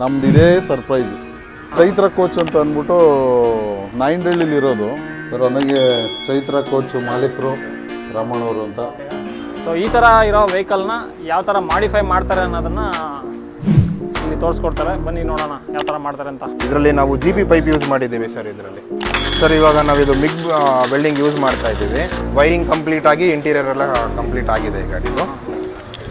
ನಮ್ದು ಇದೇ surprise Chaitra coach ಅಂತ ಅಂದ್ಬಿಟ್ಟು ನಾಯಿಂಡಳ್ಳಿಲಿ ಇರೋದು. ಸರ್ ನನಗೆ ಚೈತ್ರ ಕೋಚ್ ಮಾಲೀಕರು ರಾಮಣ್ಣವರು ಅಂತ. ಸೊ ಈ ಥರ ಇರೋ ವೆಹಿಕಲ್ನ ಯಾವ ಥರ ಮಾಡಿಫೈ ಮಾಡ್ತಾರೆ ಅನ್ನೋದನ್ನ ಇಲ್ಲಿ ತೋರಿಸ್ಕೊಡ್ತಾರೆ. ಬನ್ನಿ ನೋಡೋಣ ಯಾವ ಥರ ಮಾಡ್ತಾರೆ ಅಂತ. ಇದರಲ್ಲಿ ನಾವು ಜಿ ಪಿ ಪೈಪ್ ಯೂಸ್ ಮಾಡಿದ್ದೀವಿ ಸರ್ ಇದರಲ್ಲಿ. ಸರ್ ಇವಾಗ ನಾವು ಇದು ಮಿಗ್ ವೆಲ್ಡಿಂಗ್ ಯೂಸ್ ಮಾಡ್ತಾ ಇದ್ದೀವಿ. ವೈರಿಂಗ್ ಕಂಪ್ಲೀಟ್ ಆಗಿ ಇಂಟೀರಿಯರ್ ಎಲ್ಲ ಕಂಪ್ಲೀಟ್ ಆಗಿದೆ ಈಗ ಗಾಡಿದು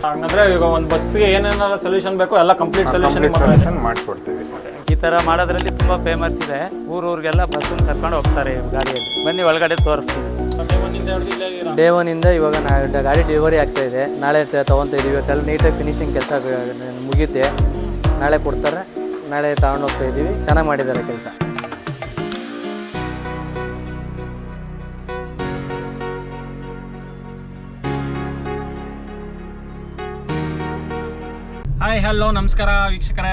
ಹಂಗಂದ್ರೆ ಈಗ ಒಂದು ಬಸ್ಗೆ ಏನೇನೆಲ್ಲ ಸೊಲ್ಯೂಷನ್ ಬೇಕೋ ಎಲ್ಲ ಕಂಪ್ಲೀಟ್ ಸೊಲ್ಯೂಷನ್ ಸೊಲ್ಯೂಷನ್ ಮಾಡಿಕೊಡ್ತೀವಿ ಈ ತರ ಮಾಡೋದ್ರಲ್ಲಿ ತುಂಬಾ ಫೇಮಸ್ ಇದೆ. ಊರೂರಿಗೆಲ್ಲ ಬಸ್ ಕರ್ಕೊಂಡು ಹೋಗ್ತಾರೆ ಈ ಗಾಡಿಯಲ್ಲಿ. ಬನ್ನಿ ಒಳಗಡೆ ತೋರಿಸ್ತೀವಿ ಡೇ ಒನ್ನಿಂದ ಇವಾಗ ನಾ ಗಾಡಿ ಡೆಲಿವರಿ ಆಗ್ತಾ ಇದೆ. ನಾಳೆ ತಗೊಂತ ಇದೀವಿ. ಇವತ್ತೆಲ್ಲ ನೀಟಾಗಿ ಫಿನಿಶಿಂಗ್ ಕೆಲಸ ಮುಗಿಯುತ್ತೆ. ನಾಳೆ ಕೊಡ್ತಾರೆ. ನಾಳೆ ತಗೊಂಡು ಹೋಗ್ತಾ ಇದೀವಿ. ಚೆನ್ನಾಗಿ ಮಾಡಿದ್ದಾರೆ ಕೆಲಸ. ಹಾಯ್ ಹಲೋ ನಮಸ್ಕಾರ, ವೀಕ್ಷಕರೇ.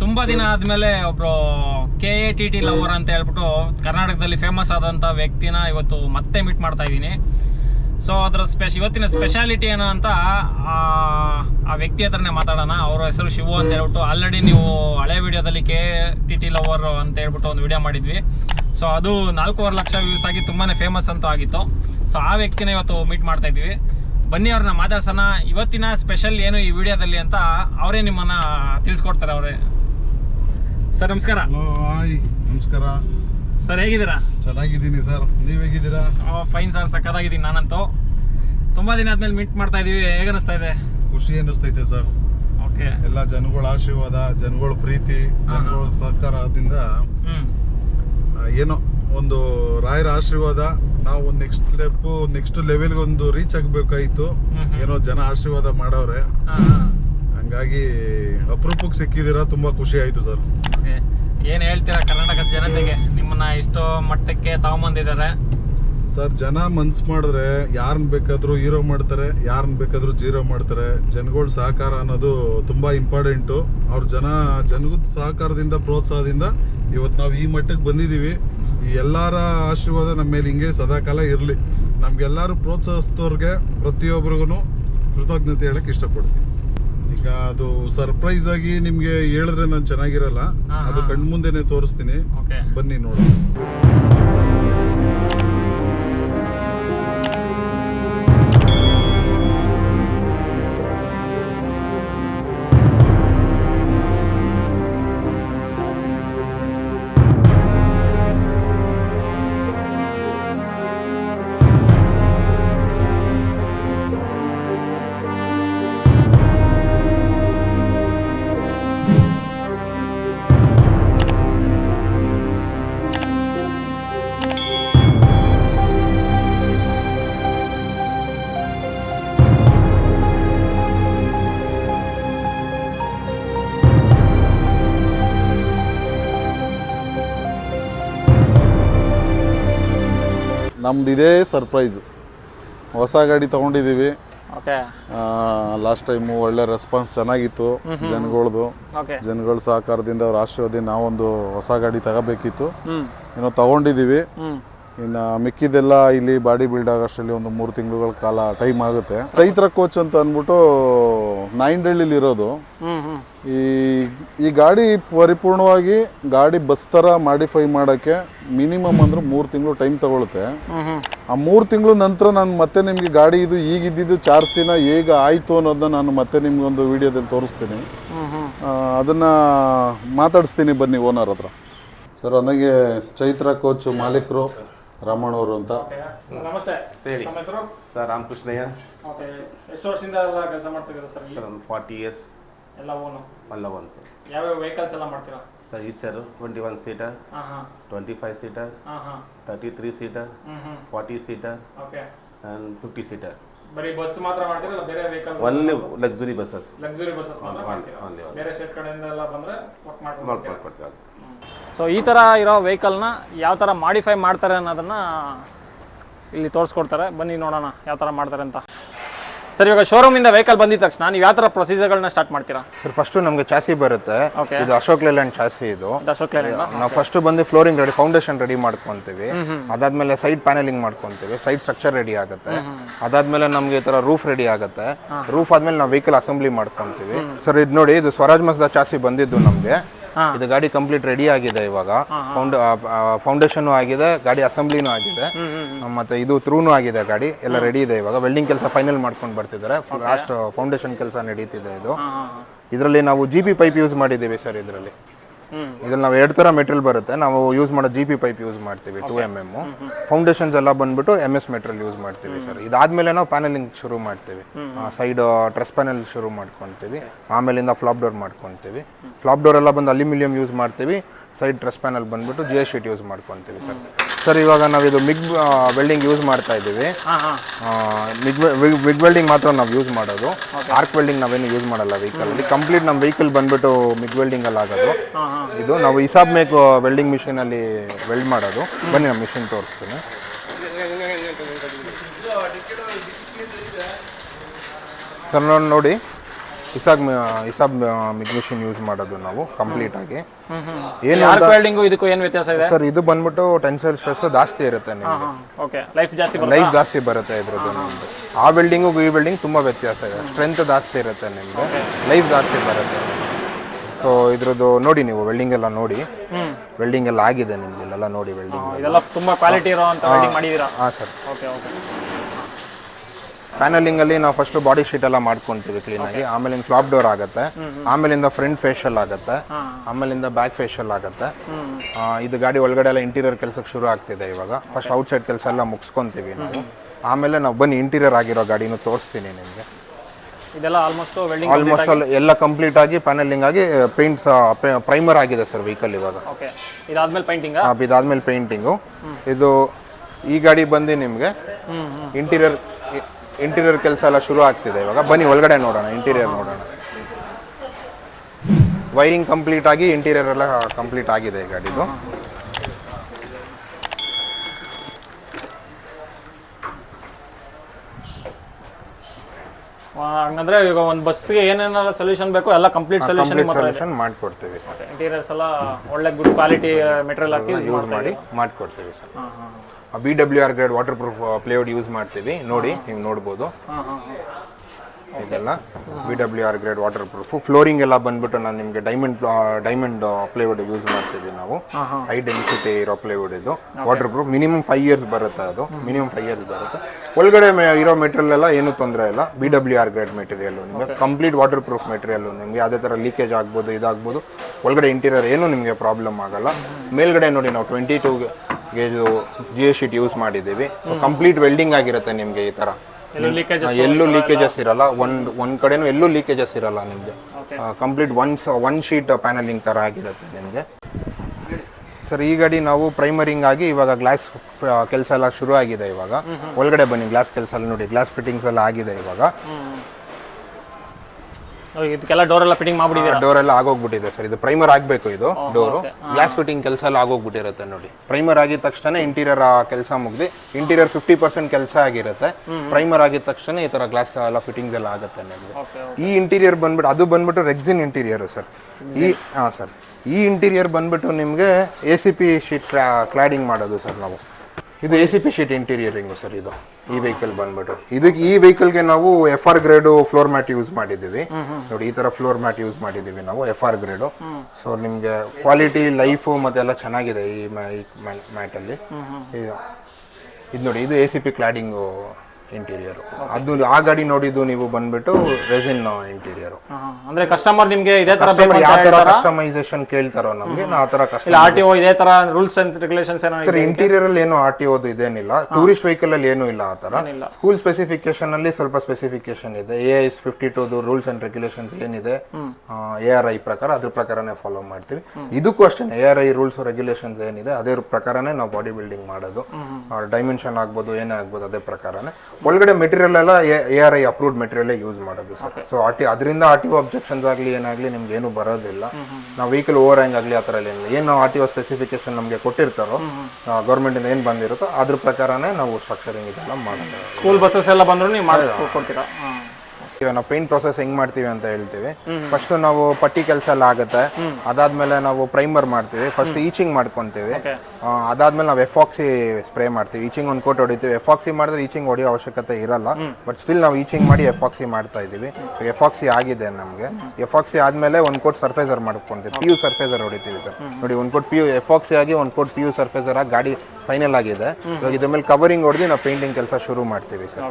ತುಂಬ ದಿನ ಆದಮೇಲೆ ಒಬ್ಬರು K A T T lover ಅಂತ ಹೇಳ್ಬಿಟ್ಟು ಕರ್ನಾಟಕದಲ್ಲಿ ಫೇಮಸ್ ಆದಂಥ ವ್ಯಕ್ತಿನ ಇವತ್ತು ಮತ್ತೆ ಮೀಟ್ ಮಾಡ್ತಾ ಇದ್ದೀನಿ. ಸೊ ಅದರ ಸ್ಪೆಷ ಇವತ್ತಿನ ಸ್ಪೆಷಾಲಿಟಿ ಏನು ಅಂತ ಆ ಆ ವ್ಯಕ್ತಿ ಹತ್ರನೇ ಮಾತಾಡೋಣ. ಅವರ ಹೆಸರು ಶಿವು ಅಂತ ಹೇಳ್ಬಿಟ್ಟು ಆಲ್ರೆಡಿ ನೀವು ಹಳೆ ವಿಡಿಯೋದಲ್ಲಿ ಕೆ ಟಿ ಟಿ ಲವರ್ ಅಂತ ಹೇಳ್ಬಿಟ್ಟು ಒಂದು ವಿಡಿಯೋ ಮಾಡಿದ್ವಿ. ಸೊ ಅದು ನಾಲ್ಕೂವರೆ ಲಕ್ಷ ವ್ಯೂಸ್ ಆಗಿ ತುಂಬಾ ಫೇಮಸ್ ಅಂತೂ ಆಗಿತ್ತು. ಸೊ ಆ ವ್ಯಕ್ತಿನ ಇವತ್ತು ಮೀಟ್ ಮಾಡ್ತಾ ಇದ್ವಿ. ಬನ್ನಿ ಅವ್ರನ್ನ ಮಾತಾಡ್ಸೋಣ. ಇವತ್ತಿನ ಸ್ಪೆಷಲ್ ಏನು ಈ ವಿಡಿಯೋದಲ್ಲಿ ಅಂತ ಅವರೇ ನಿಮ್ಮನ್ನ ತಿಳಿಸ್ಕೊಡ್ತಾರೆ ಅವರೇ. ಸರ್ ನಮಸ್ಕಾರ. ಹಾಯ್ ನಮಸ್ಕಾರ. ಸರ್ ಹೇಗಿದ್ದೀರಾ? ಚೆನ್ನಾಗಿದ್ದೀನಿ ಸರ್. ನೀವು ಹೇಗಿದ್ದೀರಾ? Fine sir. ಸಕ್ಕದಾಗಿದ್ದೀನಿ ನಾನಂತೂ. ತುಂಬಾ ದಿನ ಆದ್ಮೇಲೆ ಮೀಟ್ ಮಾಡ್ತಾ ಇದೀವಿ. ಹೇಗೆ ಅನಿಸ್ತಾ ಇದೆ? ಖುಷಿ ಅನ್ನಿಸ್ತೈತೆ ಸರ್. ಓಕೆ. ಎಲ್ಲ ಜನಗಳ ಆಶೀರ್ವಾದ ಜನಗಳ ಪ್ರೀತಿ ಜನಗಳ ಸಹಕಾರದಿಂದ ಏನೋ ಒಂದು ರಾಯರ ಆಶೀರ್ವಾದ ನಾವು ನೆಕ್ಸ್ಟ್ ಸ್ಟೆಪ್ ನೆಕ್ಸ್ಟ್ ಲೆವೆಲ್ಗೆ ಒಂದು ರೀಚ್ ಆಗ್ಬೇಕಾಯ್ತು. ಏನೋ ಜನ ಆಶೀರ್ವಾದ ಮಾಡವ್ರೆ. ಹಂಗಾಗಿ ಅಪರೂಪಕ್ಕೆ ಸಿಕ್ಕಿದ್ದೀರಾ ತುಂಬಾ ಖುಷಿ ಆಯಿತು ಸರ್. ಏನು ಹೇಳ್ತೀರಾ ಕರ್ನಾಟಕದ ಜನತೆಗೆ? ನಿಮ್ಮನ್ನ ಇಷ್ಟೋ ಮಟ್ಟಕ್ಕೆ ತಗೊಂಬಂದಿದ್ದಾರೆ ಸರ್ ಜನ ಮನ್ಸ್ ಮಾಡಿದ್ರೆ ಯಾರನ್ನ ಬೇಕಾದರೂ ಹೀರೋ ಮಾಡ್ತಾರೆ ಯಾರನ್ನ ಬೇಕಾದರೂ ಜೀರೋ ಮಾಡ್ತಾರೆ. ಜನಗಳ ಸಹಕಾರ ಅನ್ನೋದು ತುಂಬಾ ಇಂಪಾರ್ಟೆಂಟು ಅವ್ರ ಜನ ಜನಗದ ಸಹಕಾರದಿಂದ ಪ್ರೋತ್ಸಾಹದಿಂದ ಇವತ್ತು ನಾವು ಈ ಮಟ್ಟಕ್ಕೆ ಬಂದಿದ್ದೀವಿ. ಈ ಎಲ್ಲರ ಆಶೀರ್ವಾದ ನಮ್ಮ ಮೇಲೆ ಹಿಂಗೆ ಸದಾಕಾಲ ಇರಲಿ. ನಮಗೆಲ್ಲರೂ ಪ್ರೋತ್ಸಾಹಿಸಿದವ್ರಿಗೆ ಪ್ರತಿಯೊಬ್ಬರಿಗೂ ಕೃತಜ್ಞತೆ ಹೇಳಕ್ಕೆ ಇಷ್ಟಪಡ್ತೀನಿ. ಈಗ ಅದು ಸರ್ಪ್ರೈಸ್ ಆಗಿ ನಿಮ್ಗೆ ಹೇಳಿದ್ರೆ ನಾನು ಚೆನ್ನಾಗಿರಲ್ಲ. ಅದು. ಕಣ್ಮುಂದೆನೆ ತೋರಿಸ್ತೀನಿ. ಬನ್ನಿ ನೋಡೋಣ. ನಮ್ದು ಇದೇ ಸರ್ಪ್ರೈಸ್ ಹೊಸ ಗಾಡಿ ತಗೊಂಡಿದ್ದೀವಿ ಲಾಸ್ಟ್ ಟೈಮು ಒಳ್ಳೆ ರೆಸ್ಪಾನ್ಸ್ ಚೆನ್ನಾಗಿತ್ತು ಜನಗಳದು. ಜನಗಳ ಸಹಕಾರದಿಂದ ಅವ್ರ ಆಶೀರ್ವಾದದಿಂದ ನಾವೊಂದು ಹೊಸ ಗಾಡಿ ತಗೋಬೇಕಿತ್ತು. ಏನೋ ತಗೊಂಡಿದ್ದೀವಿ ಇನ್ನು ಮಿಕ್ಕಿದೆಲ್ಲ ಇಲ್ಲಿ ಬಾಡಿ ಬಿಲ್ಡ್ ಆಗೋಷ್ಟರಲ್ಲಿ ಒಂದು ಮೂರು ತಿಂಗಳುಗಳ ಕಾಲ ಟೈಮ್ ಆಗುತ್ತೆ. ಚೈತ್ರ ಕೋಚ್ ಅಂತ ಅಂದ್ಬಿಟ್ಟು ನಾಯಿಂಡಳ್ಳಿಲಿ ಇರೋದು. ಈ ಈ ಗಾಡಿ ಪರಿಪೂರ್ಣವಾಗಿ ಗಾಡಿ ಬಸ್ ಥರ ಮಾಡಿಫೈ ಮಾಡೋಕ್ಕೆ ಮಿನಿಮಮ್ ಅಂದ್ರೆ ಮೂರು ತಿಂಗಳು ಟೈಮ್ ತಗೊಳುತ್ತೆ. ಆ ಮೂರು ತಿಂಗಳು ನಂತರ ನಾನು ಮತ್ತೆ ನಿಮಗೆ ಗಾಡಿ ಇದು ಈಗಿದ್ದಿದ್ದು ಚಾರ್ಸಿನ ಹೇಗೆ ಆಯಿತು ಅನ್ನೋದನ್ನ ನಾನು ಮತ್ತೆ ನಿಮ್ಗೊಂದು ವಿಡಿಯೋದಲ್ಲಿ ತೋರಿಸ್ತೀನಿ. ಅದನ್ನು ಮಾತಾಡಿಸ್ತೀನಿ ಬನ್ನಿ ಓನರ್ ಹತ್ರ. ಸರ್ ನನಗೆ ಚೈತ್ರ ಕೋಚ್ ಮಾಲೀಕರು ರಾಮಣ್ಣವರು ಅಂತ. ನಮಸ್ತೆ. ಸರಿ. ನಮ್ಮ ಹೆಸರು? ಸರ್ ರಾಮಕೃಷ್ಣಯ್ಯ. ಓಕೆ ಎಷ್ಟು ವರ್ಷದಿಂದ ಎಲ್ಲ ಕೆಲಸ ಮಾಡ್ತಿದ್ದೀರಾ ಸರ್ ಇಲ್ಲಿ? ಸರ್ ಒಂದು ಫಾರ್ಟಿ ಇಯರ್ಸ್. ಎಲ್ಲ ಓನು? ಅಲ್ಲ ಸರ್. ಯಾವ್ಯಾವ ವೆಹಿಕಲ್ಸ್ ಎಲ್ಲ ಮಾಡ್ತೀರಾ? Sir Eicher twenty one seater ಹಾಂ ಹಾಂ. ಟ್ವೆಂಟಿ ಫೈವ್ ಸೀಟರ್ ಹಾಂ ಹಾಂ. ತರ್ಟಿ ತ್ರೀ ಸೀಟರ್ ಹ್ಞೂ ಹ್ಞೂ forty seater okay. And fifty seater ಬರೀ ಬಸ್ ಮಾತ್ರ ಮಾಡ್ತೀರಾ ಇಲ್ಲ ಬೇರೆ vehicle only luxury buses luxury buses ಮಾತ್ರ ಮಾಡ್ತೀರಾ? only. ಬೇರೆ ಸ್ಟೇಟ್ ಕಡೆಯಿಂದ ಎಲ್ಲ ಬಂದರೆ ವರ್ಕ್ ಮಾಡ್ಕೊಂಡು ಮಾಡ್ಕೊಡ್ತೀವಿ ಸರ್. ಸೊ ಈ ಥರ ಇರೋ ವೆಹಿಕಲ್ನ ಯಾವ ಥರ ಮಾಡಿಫೈ ಮಾಡ್ತಾರೆ ಅನ್ನೋದನ್ನು ಇಲ್ಲಿ ತೋರಿಸ್ಕೊಡ್ತಾರೆ. ಬನ್ನಿ ನೋಡೋಣ ಯಾವ ಥರ ಮಾಡ್ತಾರೆ ಅಂತ. ಸರ್ ಇವಾಗ ಶೋರೂಮ್ ಇಂದ ವೆಹಿಕಲ್ ಬಂದಿದ ತಕ್ಷಣ ನೀವು ಯಾವ ತರ ಪ್ರೊಸೀಜರ್ಗಳನ್ನ ಸ್ಟಾರ್ಟ್ ಮಾಡ್ತೀರಾ? ಸರ್ ಫಸ್ಟು ನಮಗೆ ಚಾಸಿ ಬರುತ್ತೆ. ಇದು ಅಶೋಕ್ ಲೇಲ್ಯಾಂಡ್ ಚಾಸಿ ಇದು. ಅಶೋಕ್ ಲೇಲ್ಯಾಂಡ್ ನಾವು ಫಸ್ಟ್ ಬಂದು ಫ್ಲೋರಿಂಗ್ ರೆಡಿ ಫೌಂಡೇಶನ್ ರೆಡಿ ಮಾಡ್ಕೊಂತೀವಿ. ಅದಾದ್ಮೇಲೆ ಸೈಡ್ ಪ್ಯಾನಲಿಂಗ್ ಮಾಡ್ಕೊಂತೀವಿ. ಸೈಡ್ ಸ್ಟ್ರಕ್ಚರ್ ರೆಡಿ ಆಗುತ್ತೆ. ಅದಾದ್ಮೇಲೆ ನಮ್ಗೆ ಈ ತರ ರೂಫ್ ರೆಡಿ ಆಗುತ್ತೆ. ರೂಫ್ ಆದ್ಮೇಲೆ ನಾವು ವೆಹಿಕಲ್ ಅಸೆಂಬ್ಲಿ ಮಾಡ್ಕೊಂತೀವಿ. ಸರ್ ಇದು ನೋಡಿ ಇದು ಸ್ವರಾಜ್ ಮಸ್ದ ಚಾಸಿ ಬಂದಿದ್ದು ನಮ್ಗೆ. ಇದು ಗಾಡಿ ಕಂಪ್ಲೀಟ್ ರೆಡಿ ಆಗಿದೆ ಇವಾಗ. ಫೌಂಡ್ ಫೌಂಡೇಶನ್ ಆಗಿದೆ ಗಾಡಿ ಅಸೆಂಬ್ಲಿನೂ ಆಗಿದೆ. ಮತ್ತೆ ಇದು ಥ್ರೂನು ಆಗಿದೆ ಗಾಡಿ ಎಲ್ಲ ರೆಡಿ ಇದೆ ಇವಾಗ. ವೆಲ್ಡಿಂಗ್ ಕೆಲಸ ಫೈನಲ್ ಮಾಡ್ಕೊಂಡು ಬರ್ತಿದ್ದಾರೆ. ಲಾಸ್ಟ್ ಫೌಂಡೇಶನ್ ಕೆಲಸ ನಡೀತಿದೆ ಇದು. ಇದರಲ್ಲಿ ನಾವು ಜಿ ಪಿ ಪೈಪ್ ಯೂಸ್ ಮಾಡಿದ್ದೀವಿ ಸರ್ ಇದರಲ್ಲಿ. ಇದ್ರಲ್ಲಿ ನಾವು ಎರಡು ಥರ ಮೆಟೀರಿಯಲ್ ಬರುತ್ತೆ. ನಾವು ಯೂಸ್ ಮಾಡೋ ಜಿ ಪಿ ಪೈಪ್ ಯೂಸ್ ಮಾಡ್ತೀವಿ ಟು ಎಂ ಎಂ ಫೌಂಡೇಶನ್ಸ್ ಎಲ್ಲ ಬಂದ್ಬಿಟ್ಟು ಎಂ ಎಸ್ ಮೆಟೀರಿಯಲ್ ಯೂಸ್ ಮಾಡ್ತೀವಿ ಸರ್ ಇದಾದ್ಮೇಲೆ ನಾವು ಪ್ಯಾನಲಿಂಗ್ ಶುರು ಮಾಡ್ತೀವಿ. ಸೈಡ್ ಟ್ರೆಸ್ ಪ್ಯಾನಲ್ ಶುರು ಮಾಡ್ಕೊತೀವಿ. ಆಮೇಲಿಂದ ಫ್ಲಾಪ್ ಡೋರ್ ಮಾಡ್ಕೊತೀವಿ. ಫ್ಲಾಪ್ ಡೋರ್ ಎಲ್ಲ ಬಂದು ಅಲ್ಯೂಮಿನಿಯಂ ಯೂಸ್ ಮಾಡ್ತೀವಿ. ಸೈಡ್ ಟ್ರೆಸ್ ಪ್ಯಾನಲ್ ಬಂದ್ಬಿಟ್ಟು ಜಿ ಎಸ್ ಶೀಟ್ ಯೂಸ್ ಮಾಡ್ಕೊತೀವಿ ಸರ್ ಸರ್ ಇವಾಗ ನಾವು ಇದು ಮಿಗ್ ವೆಲ್ಡಿಂಗ್ ಯೂಸ್ ಮಾಡ್ತಾ ಇದ್ದೀವಿ. ಮಿಗ್ ಮಿಗ್ ವೆಲ್ಡಿಂಗ್ ಮಾತ್ರ ನಾವು ಯೂಸ್ ಮಾಡೋದು. ಆರ್ಕ್ ವೆಲ್ಡಿಂಗ್ ನಾವೇನು ಯೂಸ್ ಮಾಡಲ್ಲ ವೆಹಿಕಲ್ ಅಲ್ಲಿ. ಕಂಪ್ಲೀಟ್ ನಮ್ಮ ವೆಹಿಕಲ್ ಬಂದ್ಬಿಟ್ಟು ಮಿಗ್ ವೆಲ್ಡಿಂಗ್ ಅಲ್ಲಿ ಆಗೋದು. ಇದು ನಾವು ಇಸಾಬ್ ಮೇಕ್ ವೆಲ್ಡಿಂಗ್ ಮಿಷಿನ್ ಅಲ್ಲಿ ವೆಲ್ಡ್ ಮಾಡೋದು. ಬನ್ನಿ ನಾನು ಮಿಷಿನ್ ತೋರಿಸ್ತೀನಿ. ಸರ್ ನೋಡಿ. ನೋಡಿ ESAB ESAB MIG machine use ಮಾಡೋದು ನಾವು ಕಂಪ್ಲೀಟ್ ಆಗಿ. ಏನು ವೆಲ್ಡಿಂಗು ಇದಕ್ಕೂ ಏನು ವ್ಯತ್ಯಾಸ ಇದೆ? ಸರ್ ಇದು ಬಂದ್ಬಿಟ್ಟು ಟೆನ್ಸೈಲ್ ಸ್ಟ್ರೆಸ್ ಜಾಸ್ತಿ ಇರುತ್ತೆ ನಿಮಗೆ. ಓಕೆ ಲೈಫ್ ಜಾಸ್ತಿ ಬರುತ್ತೆ? ಲೈಫ್ ಜಾಸ್ತಿ ಬರುತ್ತೆ ಇದ್ರದ್ದು ನಿಮ್ದು. ಆ ಬಿಲ್ಡಿಂಗು ಈ ಬಿಲ್ಡಿಂಗ್ ತುಂಬ ವ್ಯತ್ಯಾಸ ಇದೆ. ಸ್ಟ್ರೆಂತ್ ಜಾಸ್ತಿ ಇರುತ್ತೆ ನಿಮಗೆ. ಲೈಫ್ ಜಾಸ್ತಿ ಬರುತ್ತೆ. ಸೊ ಇದ್ರದ್ದು ನೋಡಿ ನೀವು ವೆಲ್ಡಿಂಗ್ ಎಲ್ಲ ನೋಡಿ. ವೆಲ್ಡಿಂಗ್ ಎಲ್ಲ ಆಗಿದೆ ನಿಮ್ಗೆ ಇಲ್ಲೆಲ್ಲ ನೋಡಿ ವೆಲ್ಡಿಂಗ್ ಇದೆಲ್ಲ ತುಂಬಾ ಕ್ವಾಲಿಟಿ ಇರೋ ಅಂತ ವೆಲ್ಡಿಂಗ್ ಮಾಡಿದೀರಾ? ಹಾಂ ಸರ್. ಓಕೆ ಓಕೆ ಪ್ಯಾನಲಿಂಗ್ ಅಲ್ಲಿ ನಾವು ಫಸ್ಟ್ ಬಾಡಿ ಶೀಟ್ ಎಲ್ಲ ಮಾಡ್ಕೊಂತೀವಿ ಕ್ಲೀನ್ ಆಗಿ. ಆಮೇಲೆ ಫ್ಲಾಪ್ ಡೋರ್ ಆಗುತ್ತೆ. ಆಮೇಲಿಂದ ಫ್ರಂಟ್ ಫೇಶಿಯಲ್ ಆಗುತ್ತೆ. ಆಮೇಲಿಂದ ಬ್ಯಾಕ್ ಫೇಶಿಯಲ್ ಆಗುತ್ತೆ. ಇದು ಗಾಡಿ ಒಳಗಡೆ ಎಲ್ಲ ಇಂಟೀರಿಯರ್ ಕೆಲಸಕ್ಕೆ ಶುರು ಆಗ್ತಿದೆ ಇವಾಗ. ಫಸ್ಟ್ ಔಟ್ಸೈಡ್ ಕೆಲಸ ಎಲ್ಲ ಮುಗಿಸ್ಕೊಂತೀವಿ ನಾವು. ಆಮೇಲೆ ನಾವು ಬನ್ನಿ ಇಂಟೀರಿಯರ್ ಆಗಿರೋ ಗಾಡಿನೂ ತೋರಿಸ್ತೀನಿ ನಿಮಗೆ. ಇದೆಲ್ಲ ಆಲ್ಮೋಸ್ಟ್ ವೆಲ್ಡಿಂಗ್ ಆಲ್ಮೋಸ್ಟ್ ಆಲ್ ಎಲ್ಲ ಕಂಪ್ಲೀಟ್ ಆಗಿ ಪ್ಯಾನಲಿಂಗ್ ಆಗಿ ಪೇಂಟ್ಸ್ ಪ್ರೈಮರ್ ಆಗಿದೆ ಸರ್ ವೆಹಿಕಲ್ ಇವಾಗ. ಓಕೆ ಇದಾದ್ಮೇಲೆ ಪೇಂಟಿಂಗ್ ಇದಾದ್ಮೇಲೆ ಪೇಂಟಿಂಗು ಇದು ಈ ಗಾಡಿ ಬಂದು ನಿಮಗೆ ಇಂಟೀರಿಯರ್ ಇಂಟೀರಿಯರ್ ಕೆಲಸ ಎಲ್ಲ ಶುರು ಆಗ್ತಿದೆ ಇವಾಗ. ಬನ್ನಿ ಒಳಗಡೆ ನೋಡೋಣ ಇಂಟೀರಿಯರ್ ನೋಡೋಣ. ವೈರಿಂಗ್ ಕಂಪ್ಲೀಟ್ ಆಗಿ ಇಂಟೀರಿಯರ್ ಎಲ್ಲ ಕಂಪ್ಲೀಟ್ ಆಗಿದೆ ಈ ಗಾಡಿದು ಹಂಗಂದ್ರೆ ಈಗ ಒಂದು ಬಸ್ಗೆ ಏನೇನೆಲ್ಲ ಸೊಲ್ಯೂಷನ್ ಬೇಕು ಎಲ್ಲ ಕಂಪ್ಲೀಟ್ ಸೊಲ್ಯೂಷನ್ ಮಾಡ್ಕೊಡ್ತೀವಿ ಸರ್. ಇಂಟೀರಿಯರ್ಸ್ ಎಲ್ಲ ಒಳ್ಳೆ ಗುಡ್ ಕ್ವಾಲಿಟಿ ಮೆಟೀರಿಯಲ್ ಹಾಕಿ ಯೂಸ್ ಮಾಡಿ ಮಾಡ್ಕೊಡ್ತೀವಿ sir. B W R grade waterproof plywood use ಮಾಡ್ತೀವಿ. ನೋಡಿ ನೀವು ನೋಡ್ಬೋದು. ಇದೆಲ್ಲ B W R grade waterproof flooring ಎಲ್ಲ ಬಂದ್ಬಿಟ್ಟು ನಾನು ನಿಮಗೆ ಡೈಮಂಡ್ ಡೈಮಂಡ್ ಪ್ಲೇವುಡ್ ಯೂಸ್ ಮಾಡ್ತೀವಿ ನಾವು. ಹೈ ಡೆನ್ಸಿಟಿ ಇರೋ ಪ್ಲೇವುಡ್ ಇದು. Water proof minimum five years ಬರುತ್ತೆ ಅದು? ಮಿನಿಮಮ್ ಫೈವ್ ಇಯರ್ಸ್ ಬರುತ್ತೆ. ಒಳಗಡೆ ಮೆ- ಇರೋ ಮೆಟೀರಿಯಲ್ ಎಲ್ಲ ಏನೂ ತೊಂದರೆ ಇಲ್ಲ. B W R grade material ನಿಮಗೆ. ಕಂಪ್ಲೀಟ್ ವಾಟರ್ ಪ್ರೂಫ್ ಮೆಟೀರಿಯಲ್ಲು ನಿಮಗೆ. ಯಾವುದೇ ಥರ ಲೀಕೇಜ್ ಆಗ್ಬೋದು ಇದಾಗ್ಬೋದು. ಒಳಗಡೆ ಇಂಟೀರಿಯರ್ ಏನೂ ನಿಮಗೆ ಪ್ರಾಬ್ಲಮ್ ಆಗಲ್ಲ. ಮೇಲ್ಗಡೆ ನೋಡಿ ನಾವು twenty two gauge G S sheet use ಮಾಡಿದ್ದೀವಿ. ಸೊ ಕಂಪ್ಲೀಟ್ ವೆಲ್ಡಿಂಗ್ ಆಗಿರುತ್ತೆ ನಿಮಗೆ ಈ ಥರ ಎಲ್ಲೂ ಲೀಕೇಜ್ ಲೀಕೇಜಸ್ ಇರಲ್ಲ? ಒಂದು ಒಂದು ಕಡೆನೂ ಎಲ್ಲೂ ಲೀಕೇಜಸ್ ಇರಲ್ಲ ನಿಮಗೆ. Complete one one sheet paneling ತರ ಆಗಿರುತ್ತೆ ನಿಮಗೆ. ಸರ್ ಈ ಗಾಡಿ ನಾವು ಪ್ರೈಮರಿಂಗ್ ಆಗಿ ಇವಾಗ ಗ್ಲಾಸ್ ಕೆಲಸ ಎಲ್ಲ ಶುರು ಆಗಿದೆ ಇವಾಗ ಒಳಗಡೆ ಬನ್ನಿ ಗ್ಲಾಸ್ ಕೆಲಸ ಎಲ್ಲ ನೋಡಿ. ಗ್ಲಾಸ್ ಫಿಟ್ಟಿಂಗ್ಸ್ ಎಲ್ಲ ಆಗಿದೆ ಇವಾಗ. ಇದಕ್ಕೆಲ್ಲ ಡೋರ್ ಎಲ್ಲ ಫಿಟ್ಟಿಂಗ್ ಮಾಡ್ಬಿಟ್ಟಿದ್ದೀರಾ? ಡೋರ್ ಎಲ್ಲ ಆಗೋಗ್ಬಿಟ್ಟಿದೆ ಸರ್. ಇದು ಪ್ರೈಮರ್ ಆಗಬೇಕು ಇದು ಡೋರು ಗ್ಲಾಸ್ ಫಿಟ್ಟಿಂಗ್ ಕೆಲಸ ಎಲ್ಲ ಆಗೋಗ್ಬಿಟ್ಟಿರುತ್ತೆ ನೋಡಿ. ಪ್ರೈಮರ್ ಆಗಿದ ತಕ್ಷಣ ಇಂಟೀರಿಯರ್ ಕೆಲಸ ಮುಗಿದು ಇಂಟೀರಿಯರ್ ಫಿಫ್ಟಿ ಪರ್ಸೆಂಟ್ ಕೆಲಸ ಆಗಿರುತ್ತೆ. ಪ್ರೈಮರ್ ಆಗಿದ ತಕ್ಷಣ ಈ ತರ ಗ್ಲಾಸ್ ಎಲ್ಲ ಫಿಟ್ಟಿಂಗ್ಸ್ ಎಲ್ಲ ಆಗುತ್ತೆ ನಿಮಗೆ. ಈ ಇಂಟೀರಿಯರ್ ಬಂದ್ಬಿಟ್ಟು ಅದು ಬಂದ್ಬಿಟ್ಟು ರೆಕ್ಸಿನ್ ಇಂಟೀರಿಯರ್ ಸರ್. ಈ ಹಾಂ ಸರ್. ಈ ಇಂಟೀರಿಯರ್ ಬಂದ್ಬಿಟ್ಟು ನಿಮಗೆ A C P sheet cladding ಮಾಡೋದು ಸರ್ ನಾವು. ಇದು A C P sheet interioring sir ಇದು, ಈ ವೆಹಿಕಲ್ ಬಂದ್ಬಿಟ್ಟು. ಇದಕ್ಕೆ ಈ ವೆಹಿಕಲ್ಗೆ ನಾವು F R grade floor mat use ಮಾಡಿದ್ದೀವಿ. ನೋಡಿ, ಈ ಥರ ಫ್ಲೋರ್ ಮ್ಯಾಟ್ ಯೂಸ್ ಮಾಡಿದ್ದೀವಿ ನಾವು ಎಫ್ ಆರ್ ಗ್ರೇಡು ಸೊ ನಿಮಗೆ ಕ್ವಾಲಿಟಿ ಲೈಫು ಮತ್ತೆಲ್ಲ ಚೆನ್ನಾಗಿದೆ ಈ ಮ್ಯಾಟಲ್ಲಿ ಇದು ನೋಡಿ, ಇದು A C P cladding interior ಅದು ಆ ಗಾಡಿ ನೋಡಿದ್ದು ನೀವು ಬಂದ್ಬಿಟ್ಟು ರೆಸಿನ್ ಇಂಟೀರಿಯರ್ ಅಂದ್ರೆ ಕಸ್ಟಮರ್ ನಿಮ್ಗೆ ಇದೇ ತರ ಕಸ್ಟಮರ್ ಯಾವ ತರ ಕಸ್ಟಮೈಸೇಷನ್ ಕೇಳ್ತಾರೋ ನಮಗೆ ಆ ತರ ಇಲ್ಲ ಕಸ್ಟಮರ್ ಆರ್ ಟಿ ಓ ಇದೇ ತರ ರೂಲ್ಸ್ ಅಂಡ್ ರೆಗ್ಯುಲೇಷನ್ಸ್ ಏನೋ ಸರ್ ಇಂಟೀರಿಯರ್ ಅಲ್ಲಿ ಏನು ಆರ್ ಟಿ ಓದು ಇದೇನಿಲ್ಲ ಟೂರಿಸ್ಟ್ ವೆಹಿಕಲ್ ಅಲ್ಲಿ ಏನೂ ಇಲ್ಲ ಆ ತರ. ಸ್ಕೂಲ್ ಸ್ಪೆಸಿಫಿಕೇಶನ್ ಅಲ್ಲಿ ಸ್ವಲ್ಪ ಸ್ಪೆಸಿಫಿಕೇಶನ್ ಇದೆ. A S fifty two rules and regulations ಏನಿದೆ ಎ ಆರ್ ಐ ಪ್ರಕಾರ ಅದ್ರ ಪ್ರಕಾರನೇ ಫಾಲೋ ಮಾಡ್ತೀವಿ. ಇದಕ್ಕೂ ಅಷ್ಟೇ A R I rules regulations ಏನಿದೆ ಅದೇ ಪ್ರಕಾರನೇ ನಾವು ಬಾಡಿ ಬಿಲ್ಡಿಂಗ್ ಮಾಡೋದು ಡೈಮೆನ್ಷನ್ ಆಗ್ಬೋದು ಏನೇ ಆಗ್ಬೋದು ಅದೇ ಪ್ರಕಾರನೇ. ಒಳಗಡೆ ಮೆಟೀರಿಯಲ್ ಎಲ್ಲ A R I approved material use ಮಾಡೋದು ಸರ್ ಸೊ ಆರ್ ಟಿ ಅದರಿಂದ ಆರ್ ಟಿ ಒ ಅಬ್ಜೆಕ್ಷನ್ಸ್ ಆಗಲಿ ಏನಾಗಲಿ ನಿಮ್ಗೆ ಏನು ಬರೋದಿಲ್ಲ. ನಾವು ವೆಹಿಕಲ್ ಓವರ್ ಹ್ಯಾಂಗ್ ಆಗಲಿ ಆ ಥರ ಏನಿಲ್ಲ. ಏನು ಆರ್ ಟಿ ಒ ಸ್ಪೆಸಿಫಿಕೇಶನ್ ನಮಗೆ ಕೊಟ್ಟಿರ್ತಾರೋ ಗೌರ್ಮೆಂಟಿಂದ ಏನು ಬಂದಿರುತ್ತೋ ಅದ್ರ ಪ್ರಕಾರನೇ ನಾವು ಸ್ಟ್ರಕ್ಚರಿಂಗ್ ಇದೆಲ್ಲ ಮಾಡೋದು ಸ್ಕೂಲ್ ಬಸ್ಸಸ್ ಎಲ್ಲ ಬಂದರೂ ನೀವು ಮಾಡಿ ಕೊಡ್ತೀರಾ. ಈಗ ನಾವು ಪೇಂಟ್ ಪ್ರೊಸೆಸ್ ಹೆಂಗ್ ಮಾಡ್ತೀವಿ ಅಂತ ಹೇಳ್ತೀವಿ. ಫಸ್ಟ್ ನಾವು ಪಟ್ಟಿ ಕೆಲಸ ಎಲ್ಲ ಆಗುತ್ತೆ. ಅದಾದ್ಮೇಲೆ ನಾವು ಪ್ರೈಮರ್ ಮಾಡ್ತೀವಿ ಫಸ್ಟ್ ಈಚಿಂಗ್ ಮಾಡ್ಕೊಂತೀವಿ. ಆ, ಅದಾದ್ಮೇಲೆ ನಾವು ಎಫಾಕ್ಸಿ ಸ್ಪ್ರೇ ಮಾಡ್ತೀವಿ. ಈಚಿಂಗ್ ಒಂದು ಕೋಟ್ ಹೊಡಿತೀವಿ. ಎಫಾಕ್ಸಿ ಮಾಡಿದ್ರೆ ಈಚಿಂಗ್ ಹೊಡೆಯೋ ಅವಶ್ಯಕತೆ ಇರಲ್ಲ. ಬಟ್ ಸ್ಟಿಲ್ ನಾವು ಈಚಿಂಗ್ ಮಾಡಿ ಎಫಾಕ್ಸಿ ಮಾಡ್ತಾ ಇದೀವಿ ಎಫಾಕ್ಸಿ ಆಗಿದೆ ನಮಗೆ. ಎಫಾಕ್ಸಿ ಆದ್ಮೇಲೆ ಒಂದು ಕೋಟ್ ಸರ್ಫೇಸರ್ ಮಾಡ್ಕೊಂತೀವಿ. ಪಿ ಯು ಸರ್ಫೇಸರ್ ಹೊಡಿತೀವಿ ಸರ್. ನೋಡಿ ಒಂದು ಕೋಟ್ ಪಿ ಯು ಎಫಾಕ್ಸಿ ಆಗಿ ಒಂದು ಕೋಟ್ ಪಿ ಯು ಸರ್ಫೇಸರ್ ಆಗಿ ಗಾಡಿ ಫೈನಲ್ ಆಗಿದೆ. ಇವಾಗ ಇದ್ರ ಮೇಲೆ ಕವರಿಂಗ್ ಹೊಡೆದು ನಾವು ಪೇಂಟಿಂಗ್ ಕೆಲಸ ಶುರು ಮಾಡ್ತೀವಿ ಸರ್.